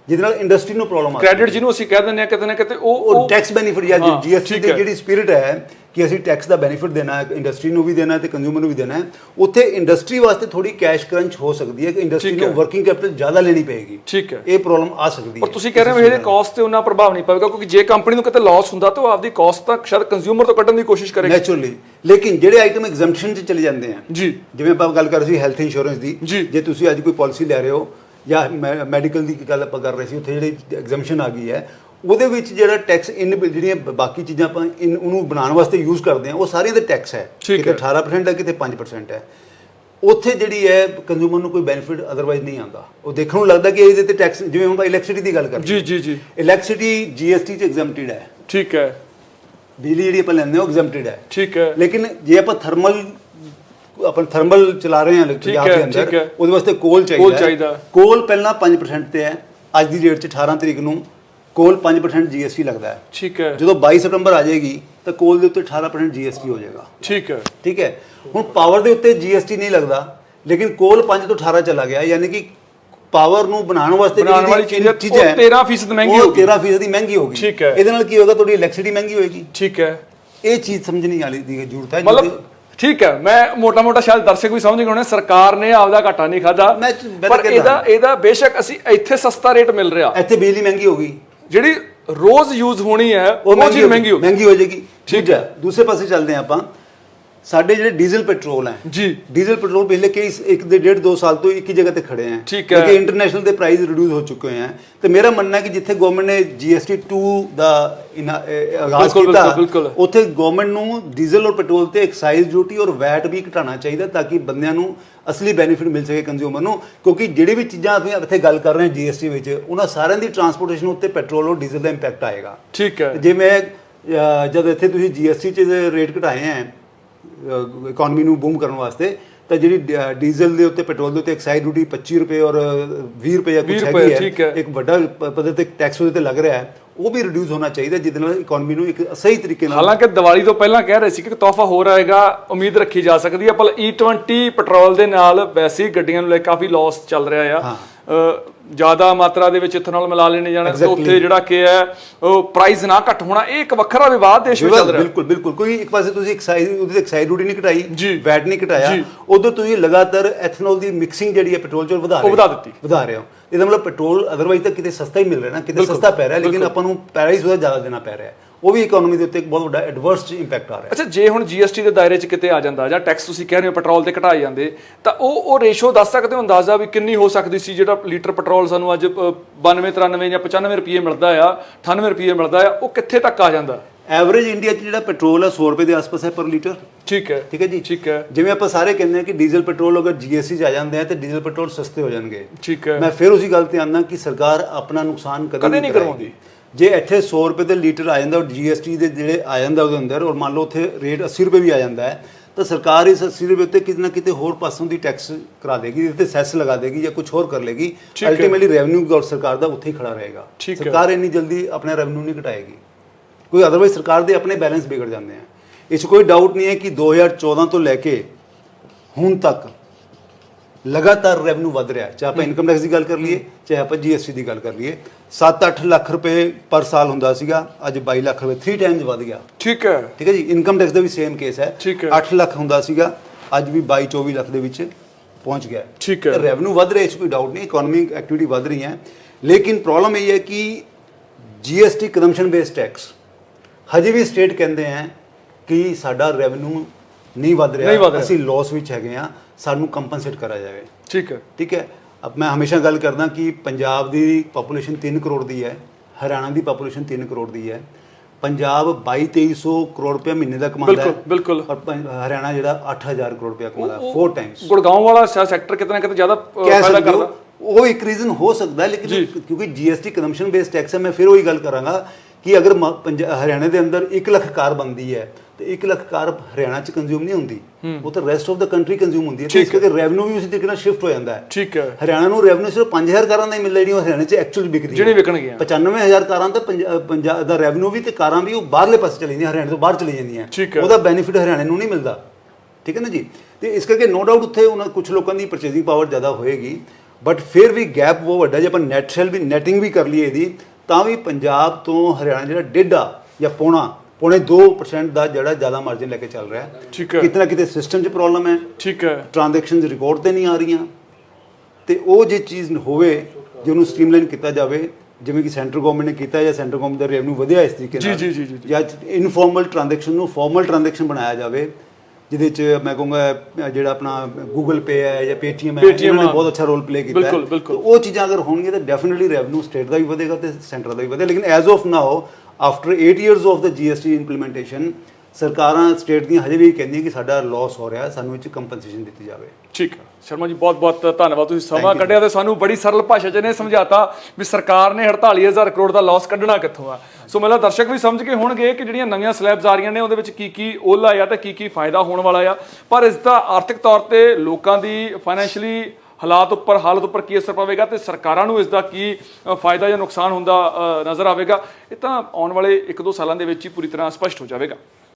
ਜਿਹਦੇ ਨਾਲ ਇੰਡਸਟਰੀ ਨੂੰ ਪ੍ਰੋਬਲਮ ਆ ਕ੍ਰੈਡਿਟ ਜਿਹਨੂੰ ਅਸੀਂ ਕਹਿ ਦਿੰਦੇ ਆ ਕਿਤੇ ਨਾ ਕਿਤੇ ਉਹ ਉਹ ਟੈਕਸ ਬੈਨੀਫਿਟ ਜਾਂ ਜੀਐਸਟੀ ਦੀ। ਜਿਹੜੀ ਸਪਿਰਿਟ ਹੈ ਕਿ ਅਸੀਂ ਟੈਕਸ ਦਾ ਬੈਨੀਫਿਟ ਦੇਣਾ ਹੈ ਇੰਡਸਟਰੀ ਨੂੰ ਵੀ ਦੇਣਾ ਹੈ ਤੇ ਕੰਜ਼ਿਊਮਰ ਨੂੰ ਵੀ ਦੇਣਾ ਹੈ ਉੱਥੇ ਇੰਡਸਟਰੀ ਵਾਸਤੇ ਥੋੜੀ ਕੈਸ਼ ਕਰੰਚ ਹੋ ਸਕਦੀ ਹੈ ਕਿ ਇੰਡਸਟਰੀ ਨੂੰ। ਵਰਕਿੰਗ ਕੈਪੀਟਲ ਜ਼ਿਆਦਾ ਲੈਣੀ ਪਏਗੀ। ਠੀਕ ਹੈ। ਇਹ ਪ੍ਰੋਬਲਮ ਆ ਸਕਦੀ ਹੈ। ਪਰ ਤੁਸੀਂ ਕਹਿ ਰਹੇ ਹੋ ਇਹਦੇ ਕਾਸਟ ਤੇ ਉਹਨਾਂ ਪ੍ਰਭਾਵ ਨਹੀਂ ਪਵੇਗਾ ਕਿਉਂਕਿ ਜੇ ਕੰਪਨੀ ਨੂੰ ਕਿਤੇ ਲਾਸ ਹੁੰਦਾ ਤਾਂ ਉਹ ਆਪਦੀ ਕਾਸਟ ਤਾਂ ਸ਼ਾਇਦ ਕੰਜ਼ਿਊਮਰ ਤੋਂ ਕੱਢਣ ਦੀ ਕੋਸ਼ਿਸ਼ ਕਰੇਗੀ। ਨੈਚੁਰਲੀ ਲੇਕਿਨ ਜਿਹੜੇ ਆਈਟਮ ਐਗਜ਼ੈਂਪਸ਼ਨ 'ਚ ਚਲੇ ਜਾਂਦੇ ਆ ਜੀ। ਜਿਵੇਂ ਆਪਾਂ ਗੱਲ ਕਰ ਰਹੇ ਸੀ ਹੈਲਥ ਇੰਸ਼ੋਰੈਂਸ ਦੀ। ਜੇ। ਤੁਸੀਂ ਅੱਜ ਕੋਈ ਪਾਲਿਸੀ ਲੈ ਰਹੇ ਹੋ ਜਾਂ ਮੈਡੀਕਲ ਦੀ ਗੱਲ ਆਪਾਂ ਕਰ ਰਹੇ ਸੀ ਉੱਥੇ ਜਿਹੜੀ ਐਗਜ਼ੈਂਪਸ਼ਨ ਆ ਗਈ ਹੈ ਉਹਦੇ ਵਿੱਚ ਜਿਹੜਾ ਟੈਕਸ ਇਨ ਜਿਹੜੀਆਂ ਬਾਕੀ ਚੀਜ਼ਾਂ ਆਪਾਂ ਇਨ ਉਹਨੂੰ ਬਣਾਉਣ ਵਾਸਤੇ ਯੂਜ਼ ਕਰਦੇ ਆ ਉਹ ਸਾਰੀਆਂ ਦੇ ਟੈਕਸ ਹੈ। ਕਿਤੇ ਹੈ। 18% ਹੈ ਕਿਤੇ 5% ਹੈ। ਉੱਥੇ ਜਿਹੜੀ ਹੈ ਕੰਜ਼ਿਊਮਰ ਨੂੰ ਕੋਈ ਬੈਨੀਫਿਟ ਅਦਰਵਾਈਜ਼ ਨਹੀਂ ਆਉਂਦਾ। ਉਹ ਦੇਖਣ ਨੂੰ ਲੱਗਦਾ ਕਿ ਇਹਦੇ ਤੇ ਟੈਕਸ ਜਿਵੇਂ ਹੁਣ ਇਲੈਕਟ੍ਰਿਸਿਟੀ ਦੀ ਗੱਲ ਕਰਦੇ ਜੀ ਜੀ ਜੀ। ਇਲੈਕਟ੍ਰਿਸਿਟੀ ਜੀਐਸਟੀ ਚ ਐਗਜ਼ੈਂਪਟਡ ਹੈ। ਠੀਕ ਹੈ। ਬਿਜਲੀ ਜਿਹੜੀ ਆਪਾਂ ਲੈਂਦੇ ਹਾਂ ਉਹ ਐਗਜ਼ੈਂਪਟਡ ਹੈ। ਠੀਕ ਹੈ। ਲੇਕਿਨ ਜੇ ਆਪਾਂ ਥਰਮਲ ਆਪਾਂ ਥਰਮਲ ਚਲਾ ਰਹੇ ਹਾਂ ਪੰਜਾਬ ਦੇ ਅੰਦਰ। ਉਹਦੇ ਵਾਸਤੇ ਕੋਲ ਚਾਹੀਦਾ ਕੋਲ ਪਹਿਲਾਂ 5% ਤੇ ਹੈ ਅੱਜ ਦੀ ਡੇਟ 'ਚ 18 ਤਰੀਕ ਨੂੰ ਕੋਲ 5% ਜੀਐਸਟੀ ਲੱਗਦਾ ਹੈ। ਠੀਕ ਹੈ। ਜਦੋਂ 22 ਸਤੰਬਰ ਆ ਜਾਏਗੀ ਤਾਂ ਕੋਲ ਦੇ ਉੱਤੇ 18% ਜੀਐਸਟੀ ਹੋ ਜਾਏਗਾ। ਠੀਕ ਹੈ। ਠੀਕ ਹੈ। ਹੁਣ ਪਾਵਰ ਦੇ ਉੱਤੇ ਜੀਐਸਟੀ ਨਹੀਂ ਲੱਗਦਾ ਲੇਕਿਨ ਕੋਲ 5 ਤੋਂ 18 ਚਲਾ ਗਿਆ ਯਾਨੀ ਕਿ ਪਾਵਰ ਨੂੰ ਬਣਾਉਣ ਵਾਸਤੇ ਜਿਹੜੀ ਚੀਜ਼ ਹੈ, ਚੀਜ਼ਾਂ ਉਹ 13% ਮਹਿੰਗੀ ਹੋਗੀ। 13% ਦੀ ਮਹਿੰਗੀ ਹੋਗੀ ਠੀਕ ਹੈ। ਇਹਦੇ ਨਾਲ ਕੀ ਹੋਗਾ ਤੁਹਾਡੀ ਇਲੈਕਟ੍ਰਿਸਿਟੀ ਮਹਿੰਗੀ ਹੋਏਗੀ। ਠੀਕ ਹੈ। ਇਹ ਚੀਜ਼ ਸਮਝਣੀ ਵਾਲੀ ਦੀ ਜ਼ਰੂਰਤ ਹੈ ਮਤਲਬ ਠੀਕ ਹੈ ਮੈਂ ਮੋਟਾ ਮੋਟਾ ਸ਼ਾਇਦ ਦਰਸ਼ਕ ਵੀ ਸਮਝ ਗਏ ਹੋਣੇ ਸਰਕਾਰ ਨੇ ਆਪਦਾ ਘਾਟਾ ਨਹੀਂ ਖਾਦਾ ਪਰ। ਇਹਦਾ ਇਹਦਾ ਬੇਸ਼ੱਕ ਅਸੀਂ ਇੱਥੇ ਸਸਤਾ ਰੇਟ ਮਿਲ ਰਿਹਾ। ਇੱਥੇ ਬਿਜਲੀ ਮਹਿੰਗੀ ਹੋ ਗਈ। ਜਿਹੜੀ ਰੋਜ਼ ਯੂਜ਼ ਹੋਣੀ ਹੈ ਉਹ ਮਹਿੰਗੀ ਹੋ ਗਈ। ਮਹਿੰਗੀ ਹੋ ਜਾਏਗੀ। ਠੀਕ ਹੈ। ਦੂਸਰੇ ਪਾਸੇ ਚੱਲਦੇ ਆਪਾਂ। ਸਾਡੇ ਜਿਹੜੇ ਡੀਜ਼ਲ ਪੈਟਰੋਲ ਹੈ ਜੀ। ਡੀਜ਼ਲ ਪੈਟਰੋਲ ਪਿਛਲੇ ਕਈ ਇੱਕ ਦੇ ਡੇਢ ਦੋ ਸਾਲ ਤੋਂ ਇੱਕ ਹੀ ਜਗ੍ਹਾ ਤੇ ਖੜੇ ਹੈ। ਠੀਕ ਹੈ। ਕਿਉਂਕਿ ਇੰਟਰਨੈਸ਼ਨਲ ਦੇ ਪ੍ਰਾਈਸ ਰਿਡਿਊਸ ਹੋ ਚੁੱਕੇ ਹੈ। ਤੇ ਮੇਰਾ ਮੰਨਣਾ ਹੈ ਕਿ ਜਿੱਥੇ ਗਵਰਨਮੈਂਟ ਨੇ GST 2 ਦਾ ਆਗਾਜ਼ ਕੀਤਾ। ਉੱਥੇ ਗਵਰਨਮੈਂਟ ਨੂੰ ਡੀਜ਼ਲ ਔਰ ਪੈਟਰੋਲ ਤੇ ਐਕਸਾਈਜ਼ ਡਿਊਟੀ ਔਰ ਵੈਟ ਵੀ ਘਟਾਉਣਾ ਚਾਹੀਦਾ ਤਾਂ ਕਿ ਬੰਦਿਆਂ ਨੂੰ ਅਸਲੀ ਬੈਨੀਫਿਟ ਮਿਲ ਸਕੇ ਕੰਜ਼ਿਊਮਰ ਨੂੰ। ਕਿਉਂਕਿ ਜਿਹੜੀ ਵੀ ਚੀਜ਼ਾਂ ਅਸੀਂ ਇੱਥੇ ਗੱਲ ਕਰ ਰਹੇ ਹਾਂ GST ਵਿੱਚ ਉਹਨਾਂ ਸਾਰਿਆਂ ਦੀ ਟਰਾਂਸਪੋਰਟੇਸ਼ਨ ਉੱਤੇ ਪੈਟਰੋਲ ਔਰ ਡੀਜ਼ਲ ਦਾ ਇੰਪੈਕਟ ਆਏਗਾ। ਠੀਕ ਹੈ। ਜੇ ਮੈਂ ਜਦ ਇੱਥੇ ਤੁਸੀਂ GST 'ਚ ਰੇਟ ਘਟਾਏ ਹੈ ਇਕਨੋਮੀ ਨੂੰ ਬੂਮ ਕਰਨ ਵਾਸਤੇ ਤਾਂ ਜਿਹੜੀ ਡੀਜ਼ਲ ਦੇ ਉੱਤੇ ਪੈਟਰੋਲ ਦੇ ਉੱਤੇ ਐਕਸਾਈਜ਼ ਡਿਊਟੀ 25 ਰੁਪਏ ਔਰ 20 ਰੁਪਏ ਜਾਂ 20 ਕੁਝ ਹੈਗੀ ਹੈ। ਇੱਕ ਵੱਡਾ ਪੱਧਰ ਤੇ ਟੈਕਸ ਉਹਦੇ ਤੇ ਲੱਗ ਰਿਹਾ ਹੈ ਉਹ ਵੀ ਰਿਡਿਊਸ ਹੋਣਾ ਚਾਹੀਦਾ ਜਿਹਦੇ ਨਾਲ ਇਕਨੋਮੀ ਨੂੰ ਇੱਕ ਸਹੀ ਤਰੀਕੇ ਨਾਲ ਹਾਲਾਂਕਿ ਦੀਵਾਲੀ ਤੋਂ ਪਹਿਲਾਂ ਕਹਿ ਰਹੇ ਸੀ ਕਿ ਤੋਹਫਾ ਹੋਰ ਆਏਗਾ ਉਮੀਦ ਰੱਖੀ ਜਾ ਸਕਦੀ ਹੈ ਪਰ E20 ਪੈਟਰੋਲ ਦੇ ਨਾਲ ਵੈਸੇ ਹੀ ਗੱਡੀਆਂ ਨੂੰ ਲੈ ਕਾਫੀ ਲਾਸ ਚੱਲ ਰਿਹਾ ਆ ਜ਼ਿਆਦਾ ਮਾਤਰਾ ਦੇ ਵਿੱਚ ਇਥਨੋਲ ਮਿਲਾ ਲੈਣੇ ਜਾਣਾ ਤੇ. ਉੱਥੇ ਜਿਹੜਾ ਕਿ ਹੈ ਉਹ ਪ੍ਰਾਈਸ ਨਾ ਘੱਟ ਹੋਣਾ ਇਹ ਇੱਕ ਵੱਖਰਾ ਵਿਵਾਦ ਦੇਸ਼ ਵਿੱਚ ਚੱਲ ਰਿਹਾ ਬਿਲਕੁਲ ਬਿਲਕੁਲ ਕੋਈ ਇੱਕ ਪਾਸੇ ਤੁਸੀਂ ਐਕਸਾਈਜ਼ ਉਹਦੀ ਐਕਸਾਈਜ਼ ਡਿਊਟੀ ਨਹੀਂ ਘਟਾਈ। ਵੈਟ ਨਹੀਂ ਘਟਾਇਆ। ਉਧਰ ਤੁਸੀਂ ਲਗਾਤਾਰ ਐਥਨੋਲ ਦੀ ਮਿਕਸਿੰਗ ਜਿਹੜੀ ਹੈ ਪੈਟਰੋਲ ਚ ਵਧਾ ਰਹੇ ਹੋ। ਵਧਾ ਦਿੱਤੀ। ਵਧਾ ਰਹੇ ਹੋ ਇਹਦਾ ਮਤਲਬ ਪੈਟਰੋਲ ਅਦਰਵਾਈਜ਼ ਤਾਂ ਕਿਤੇ ਸਸਤਾ ਹੀ ਮਿਲ ਰਿਹਾ ਨਾ ਕਿਤੇ ਸਸਤਾ ਪੈ ਰਿਹਾ ਲੇਕਿਨ ਆਪਾਂ ਨੂੰ ਪ੍ਰਾਈਸ ਉਹਦਾ ਜ਼ਿਆਦਾ ਦੇਣਾ ਪੈ ਰਿਹਾ ਉਹ ਵੀ ਇਕਨੋਮੀ ਦੇ ਉੱਤੇ ਇੱਕ ਬਹੁਤ ਵੱਡਾ ਐਡਵਰਸ ਇੰਪੈਕਟ ਆ ਰਿਹਾ ਅੱਛਾ ਜੇ ਹੁਣ GST ਦੇ ਦਾਇਰੇ 'ਚ ਕਿਤੇ ਆ ਜਾਂਦਾ ਜਾਂ ਟੈਕਸ ਤੁਸੀਂ ਕਹਿ ਰਹੇ ਹੋ ਪੈਟਰੋਲ ਤੇ ਘਟਾਏ ਜਾਂਦੇ ਤਾਂ ਉਹ ਉਹ ਰੇਸ਼ੋ ਦੱਸ ਸਕਦੇ ਹੋ ਅੰਦਾਜ਼ਾ ਵੀ ਕਿੰਨੀ ਹੋ ਸਕਦੀ ਸੀ ਜਿਹੜਾ ਲੀਟਰ ਪੈਟਰੋਲ ਸਾਨੂੰ ਅੱਜ ਅ, 92 93 ਜਾਂ 95 ਰੁਪਏ ਮਿਲਦਾ ਆ 98 ਰੁਪਏ ਮਿਲਦਾ ਆ ਉਹ ਕਿੱਥੇ ਤੱਕ ਆ ਜਾਂਦਾ? ਐਵਰੇਜ ਇੰਡੀਆ 'ਚ ਜਿਹੜਾ ਪੈਟਰੋਲ ਹੈ 100 ਰੁਪਏ ਦੇ ਆਸ-ਪਾਸ ਹੈ ਪਰ ਲੀਟਰ। ਠੀਕ ਹੈ। ਠੀਕ ਹੈ ਜੀ? ਠੀਕ ਹੈ। ਜਿਵੇਂ ਆਪਾਂ ਸਾਰੇ ਕਹਿੰਦੇ ਹਾਂ ਕਿ ਡੀਜ਼ਲ ਪੈਟਰੋਲ ਅਗਰ ਜੀਐਸਟੀ 'ਚ ਆ ਜਾਂਦੇ ਆ ਤੇ ਡੀਜ਼ਲ ਪੈਟਰੋਲ ਸਸਤੇ ਹੋ ਜਾਣਗੇ। ਠੀਕ ਹੈ। ਮੈਂ ਫਿਰ ਉਸੇ ਗੱਲ ਤੇ ਆਉਂਦਾ ਕਿ ਸਰਕਾਰ ਆਪਣਾ ਨੁਕਸਾਨ ਕਦੇ ਨਹੀਂ। ਕਰਵਾਉਂਦੀ। ਜੇ ਇੱਥੇ 100 ਰੁਪਏ ਦੇ ਲੀਟਰ ਆ ਜਾਂਦਾ ਔਰ ਜੀਐਸਟੀ ਦੇ ਜਿਹੜੇ ਆ ਜਾਂਦਾ ਉਹਦੇ ਅੰਦਰ ਔਰ ਮੰਨ ਲਓ ਉੱਥੇ ਰੇਟ 80 ਰੁਪਏ ਵੀ ਆ ਜਾਂਦਾ ਹੈ ਤਾਂ ਸਰਕਾਰ ਇਸ 80 ਰੁਪਏ ਉੱਤੇ ਕਿਤੇ ਨਾ ਕਿਤੇ ਹੋਰ ਪਾਸੋਂ ਦੀ ਟੈਕਸ ਕਰਾ ਦੇਗੀ ਇਹਦੇ ਤੇ ਸੈਸ ਲਗਾ ਦੇਗੀ ਜਾਂ ਕੁਝ ਹੋਰ ਕਰ ਲੇਗੀ। ਅਲਟੀਮੇਟਲੀ ਰੈਵਨਿਊ ਗੌਰ ਸਰਕਾਰ ਦਾ ਉੱਥੇ ਹੀ ਖੜਾ ਰਹੇਗਾ। ਸਰਕਾਰ ਇੰਨੀ ਜਲਦੀ ਆਪਣਾ ਰੈਵਨਿਊ ਨਹੀਂ ਘਟਾਏਗੀ ਕੋਈ ਅਦਰਵਾਈਜ਼ ਸਰਕਾਰ ਦੇ ਆਪਣੇ ਬੈਲੈਂਸ ਵਿਗੜ ਜਾਂਦੇ ਆ ਇਸ ਕੋਈ ਡਾਊਟ ਨਹੀਂ ਹੈ ਕਿ 2014 ਤੋਂ ਲੈ ਕੇ ਹੁਣ ਤੱਕ ਲਗਾਤਾਰ ਰੈਵਨਿਊ ਵਧ ਰਿਹਾ ਹੈ। ਚਾਹੇ ਆਪਾਂ ਇਨਕਮ ਟੈਕਸ ਦੀ ਗੱਲ ਕਰ ਲਈਏ ਚਾਹੇ ਆਪਾਂ ਜੀਐਸਟੀ ਦੀ ਗੱਲ ਕਰ ਲਈਏ 7-8 ਲੱਖ ਰੁਪਏ ਪਰ ਸਾਲ ਹੁੰਦਾ ਸੀਗਾ ਅੱਜ 22 ਲੱਖ ਰੁਪਏ 3 ਟਾਈਮਸ ਵਧ ਗਿਆ। ਠੀਕ ਠੀਕ ਹੈ ਹੈ ਜੀ? ਇਨਕਮ ਟੈਕਸ ਦਾ ਵੀ ਸੇਮ ਕੇਸ ਹੈ। ਠੀਕ ਹੈ। 8 ਲੱਖ ਹੁੰਦਾ ਸੀਗਾ ਅੱਜ ਵੀ 22-24 ਲੱਖ ਦੇ ਵਿੱਚ ਪਹੁੰਚ ਗਿਆ ਠੀਕ ਹੈ। ਰੈਵਨਿਊ ਵਧ ਰਿਹਾ ਇਸ ਕੋਈ ਡਾਊਟ ਨਹੀਂ ਇਕਨੋਮਿਕ ਐਕਟੀਵਿਟੀ ਵਧ ਰਹੀ ਹੈ। ਲੇਕਿਨ ਪ੍ਰੋਬਲਮ ਇਹ ਹੈ ਕਿ ਜੀਐਸਟੀ ਕੰਜ਼ੰਪਸ਼ਨ ਬੇਸਡ ਟੈਕਸ ਹਜੇ ਵੀ ਸਟੇਟ ਕਹਿੰਦੇ ਆ ਕਿ ਸਾਡਾ ਰੈਵਨਿਊ ਨਹੀਂ ਵਧ ਨਹੀਂ ਵਧ ਰਿਹਾ। ਰਿਹਾ। ਅਸੀਂ ਲਾਸ ਵਿੱਚ ਹੈਗੇ ਆ ਸਾਨੂੰ ਕੰਪਨਸੇਟ ਕਰਾ ਜਾਵੇ। ਠੀਕ ਹੈ। ਠੀਕ ਹੈ? ਅਬ ਮੈਂ ਹਮੇਸ਼ਾ ਗੱਲ ਕਰਦਾ ਕਿ ਪੰਜਾਬ ਦੀ ਪਾਪੂਲੇਸ਼ਨ 3 ਕਰੋੜ ਦੀ ਹੈ। ਹਰਿਆਣਾ ਦੀ ਪਾਪੂਲੇਸ਼ਨ 3 ਕਰੋੜ ਦੀ ਹੈ। ਪੰਜਾਬ 22-2300 ਕਰੋੜ ਰੁਪਏ ਮਹੀਨੇ ਦਾ ਕਮਾਉਂਦਾ ਹੈ। ਬਿਲਕੁਲ, ਬਿਲਕੁਲ। ਔਰ ਪੰਜ- ਹਰਿਆਣਾ ਜਿਹੜਾ 8000 ਕਰੋੜ ਰੁਪਏ ਕਮਾਉਂਦਾ ਉਹ- 4 ਟਾਈਮਸ ਗੁੜਗਾਉਂ ਵਾਲਾ ਸੈਕਟਰ ਕਿਤੇ ਨਾ ਕਿਤੇ ਜ਼ਿਆਦਾ ਅ, ਕਹਿ ਫਾਇਦਾ ਸਕਦੇ ਕਰਦਾ। ਉਹ ਇੱਕ ਰੀਜ਼ਨ ਹੋ ਸਕਦਾ ਹੈ ਜੀ। ਲੇਕਿਨ ਕਿਉਂਕਿ ਜੀਐਸਟੀ ਕੰਜ਼ੰਪਸ਼ਨ ਬੇਸਡ ਟੈਕਸ ਹੈ ਮੈਂ ਫਿਰ ਉਹੀ ਗੱਲ ਕਰਾਂਗਾ ਕਿ ਅਗਰ ਮ- ਪੰਜਾ- ਹਰਿਆਣਾ ਦੇ ਅੰਦਰ 1 ਲੱਖ ਕਾਰ ਬਣਦੀ ਹੈ ਤੇ 1 ਲੱਖ ਕਾਰ ਹਰਿਆਣਾ ਚ ਕੰਜ਼ਿਊਮ ਨਹੀਂ ਹੁੰਦੀ। ਉਹ ਤਾਂ ਰੈਸਟ ਆਫ ਦਾ ਕੰਟਰੀ ਕੰਜ਼ਿਊਮ ਹੁੰਦੀ ਹੈ। ਤੇ ਠੀਕ ਇਸ ਕਰਕੇ ਰੈਵਨਿਊ ਵੀ ਉਸੇ ਤਰੀਕੇ ਨਾਲ ਸ਼ਿਫਟ ਹੋ ਜਾਂਦਾ ਹੈ। ਠੀਕ ਹੈ। ਹਰਿਆਣਾ ਨੂੰ ਰੈਵਨਿਊ ਸਿਰਫ 5000 ਕਾਰਾਂ ਦਾ ਹੀ ਮਿਲ ਰਹੀ ਉਹ ਹਰਿਆਣਾ 'ਚ ਐਕਚੁਅਲੀ ਵਿਕਦੀ ਜਿਹੜੀ ਵਿਕਣਗੀਆਂ। 95000 ਕਾਰਾਂ ਤਾਂ ਪੰਜਾ- ਪੰਜਾਬ ਦਾ ਰੈਵਨਿਊ ਵੀ ਤੇ ਕਾਰਾਂ ਵੀ ਉਹ ਬਾਹਰਲੇ ਪਾਸੇ ਚਲੀ ਜਾਂਦੀਆਂ ਹਰਿਆਣਾ ਤੋਂ ਬਾਹਰ ਚਲੀ ਜਾਂਦੀਆਂ। ਠੀਕ ਹੈ। ਉਹਦਾ ਬੈਨੀਫਿਟ ਹਰਿਆਣੇ ਨੂੰ ਨਹੀਂ ਮਿਲਦਾ। ਠੀਕ ਹੈ ਨਾ ਜੀ? ਤੇ ਇਸ ਕਰਕੇ ਨੋ ਡਾਊਟ ਉੱਥੇ ਉਹਨਾਂ ਕੁਝ ਲੋਕਾਂ ਦੀ ਪਰਚੇਜ਼ਿੰਗ ਪਾਵਰ ਜ਼ਿਆਦਾ ਹੋਏਗੀ। ਬਟ ਫਿਰ ਵੀ ਗੈਪ ਉਹ ਵੱਡਾ ਜੇ ਆਪਾਂ ਨੈਟ ਸੈਲ ਵੀ ਨੈਟਿੰਗ ਵੀ ਕਰ ਲਈਏ ਇਹਦੀ ਤਾਂ ਵੀ ਪੰਜਾਬ ਤੋਂ ਹਰਿਆਣਾ ਜਿਹੜਾ ਡੇਢ ਜਾਂ ਪੌਣਾ ਪੌਣੇ 2% ਦਾ ਜਿਹੜਾ ਜ਼ਿਆਦਾ ਮਾਰਜਨ ਲੈ ਕੇ ਚੱਲ ਰਿਹਾ ਹੈ ਠੀਕ ਹੈ। ਕਿਤੇ ਨਾ ਕਿਤੇ ਸਿਸਟਮ 'ਚ ਪ੍ਰੋਬਲਮ ਹੈ ਠੀਕ ਹੈ ਟ੍ਰਾਂਜੈਕਸ਼ਨਸ ਰਿਕਾਰਡ ਤੇ ਨਹੀਂ ਆ ਰਹੀਆਂ ਤੇ ਉਹ ਜੇ ਚੀਜ਼ ਹੋਵੇ ਜੇ ਉਹਨੂੰ ਸਟ੍ਰੀਮਲਾਈਨ ਕੀਤਾ ਜਾਵੇ ਜਿਵੇਂ ਕਿ ਸੈਂਟਰ ਗਵਰਨਮੈਂਟ ਨੇ ਕੀਤਾ ਜਾਂ ਸੈਂਟਰ ਗਵਰਨਮੈਂਟ ਦਾ ਰੈਵਨਿਊ ਵਧਿਆ ਇਸ ਤਰੀਕੇ ਨਾਲ ਜੀ, ਜੀ, ਜੀ, ਜੀ। ਜਾਂ ਇਨਫਾਰਮਲ ਟ੍ਰਾਂਜੈਕਸ਼ਨ ਨੂੰ ਫਾਰਮਲ ਟ੍ਰਾਂਜੈਕਸ਼ਨ ਬਣਾਇਆ ਜਾਵੇ ਜਿਹਦੇ ਚ ਮੈਂ ਕਹੂੰਗਾ ਜਿਹੜਾ ਆਪਣਾ ਗੂਗਲ ਪੇ ਹੈ ਜਾਂ ਪੇਟੀਐਮ ਹੈ Paytm ਇਹਨਾਂ ਨੇ। ਬਹੁਤ ਅੱਛਾ ਰੋਲ ਪਲੇ ਕੀਤਾ ਹੈ। ਤੇ ਉਹ ਚੀਜ਼ਾਂ ਅਗਰ ਹੋਣਗੀਆਂ ਤਾਂ ਡੈਫੀਨਿਟਲੀ ਰੈਵਨਿਊ ਸਟੇਟ ਦਾ ਵੀ ਵਧੇਗਾ ਤੇ ਸੈਂਟਰ ਦਾ ਵੀ ਵਧੇਗਾ ਲੇਕਿਨ as of now after 8 years of the GST implementation ਸਰਕਾਰਾਂ ਸਟੇਟ ਦੀਆਂ ਹਜੇ ਵੀ ਕਹਿੰਦੀਆਂ ਕਿ ਸਾਡਾ ਲਾਸ ਹੋ ਰਿਹਾ ਸਾਨੂੰ ਇਹ ਚ ਕੰਪਨਸੇਸ਼ਨ ਦਿੱਤੀ ਜਾਵੇ ਠੀਕ ਹੈ ਸ਼ਰਮਾ ਜੀ ਬਹੁਤ ਬਹੁਤ ਧੰਨਵਾਦ। ਤੁਸੀਂ ਸਮਾਂ. ਕੱਢਿਆ ਤੇ ਸਾਨੂੰ ਬੜੀ ਸਰਲ ਭਾਸ਼ਾ 'ਚ ਇਹਨੇ ਸਮਝਾਤਾ ਵੀ ਸਰਕਾਰ ਨੇ 48000 ਕਰੋੜ ਦਾ ਲਾਸ ਕੱਢਣਾ ਕਿੱਥੋਂ ਆ। ਸੋ ਮੈਨੂੰ ਦਰਸ਼ਕ ਵੀ ਸਮਝ ਕੇ ਹੋਣਗੇ ਕਿ ਜਿਹੜੀਆਂ ਨਵੀਆਂ ਸਲੈਬਸ ਆ ਰਹੀਆਂ ਨੇ ਉਹਦੇ ਵਿੱਚ ਕੀ ਕੀ ਓਲਾ ਆ ਤੇ ਕੀ ਕੀ ਫਾਇਦਾ ਹੋਣ ਵਾਲਾ ਆ। ਪਰ ਇਸ ਦਾ ਆਰਥਿਕ ਤੌਰ ਤੇ ਲੋਕਾਂ ਦੀ ਫਾਈਨੈਂਸ਼ੀਅਲੀ ਹਾਲਾਤ ਉੱਪਰ ਹਾਲਤ ਉੱਪਰ ਕੀ ਅਸਰ ਪਵੇਗਾ ਤੇ ਸਰਕਾਰਾਂ ਨੂੰ ਇਸ ਦਾ ਕੀ ਫਾਇਦਾ ਜਾਂ ਨੁਕਸਾਨ ਹੁੰਦਾ ਨਜ਼ਰ ਆਵੇਗਾ। ਇਹ ਤਾਂ ਆਉਣ ਵਾਲੇ 1-2 ਸਾਲਾਂ ਦੇ ਵਿੱਚ ਹੀ ਪੂਰੀ ਤਰ੍ਹਾਂ ਸਪਸ਼ਟ ਹੋ ਜਾਵੇਗਾ।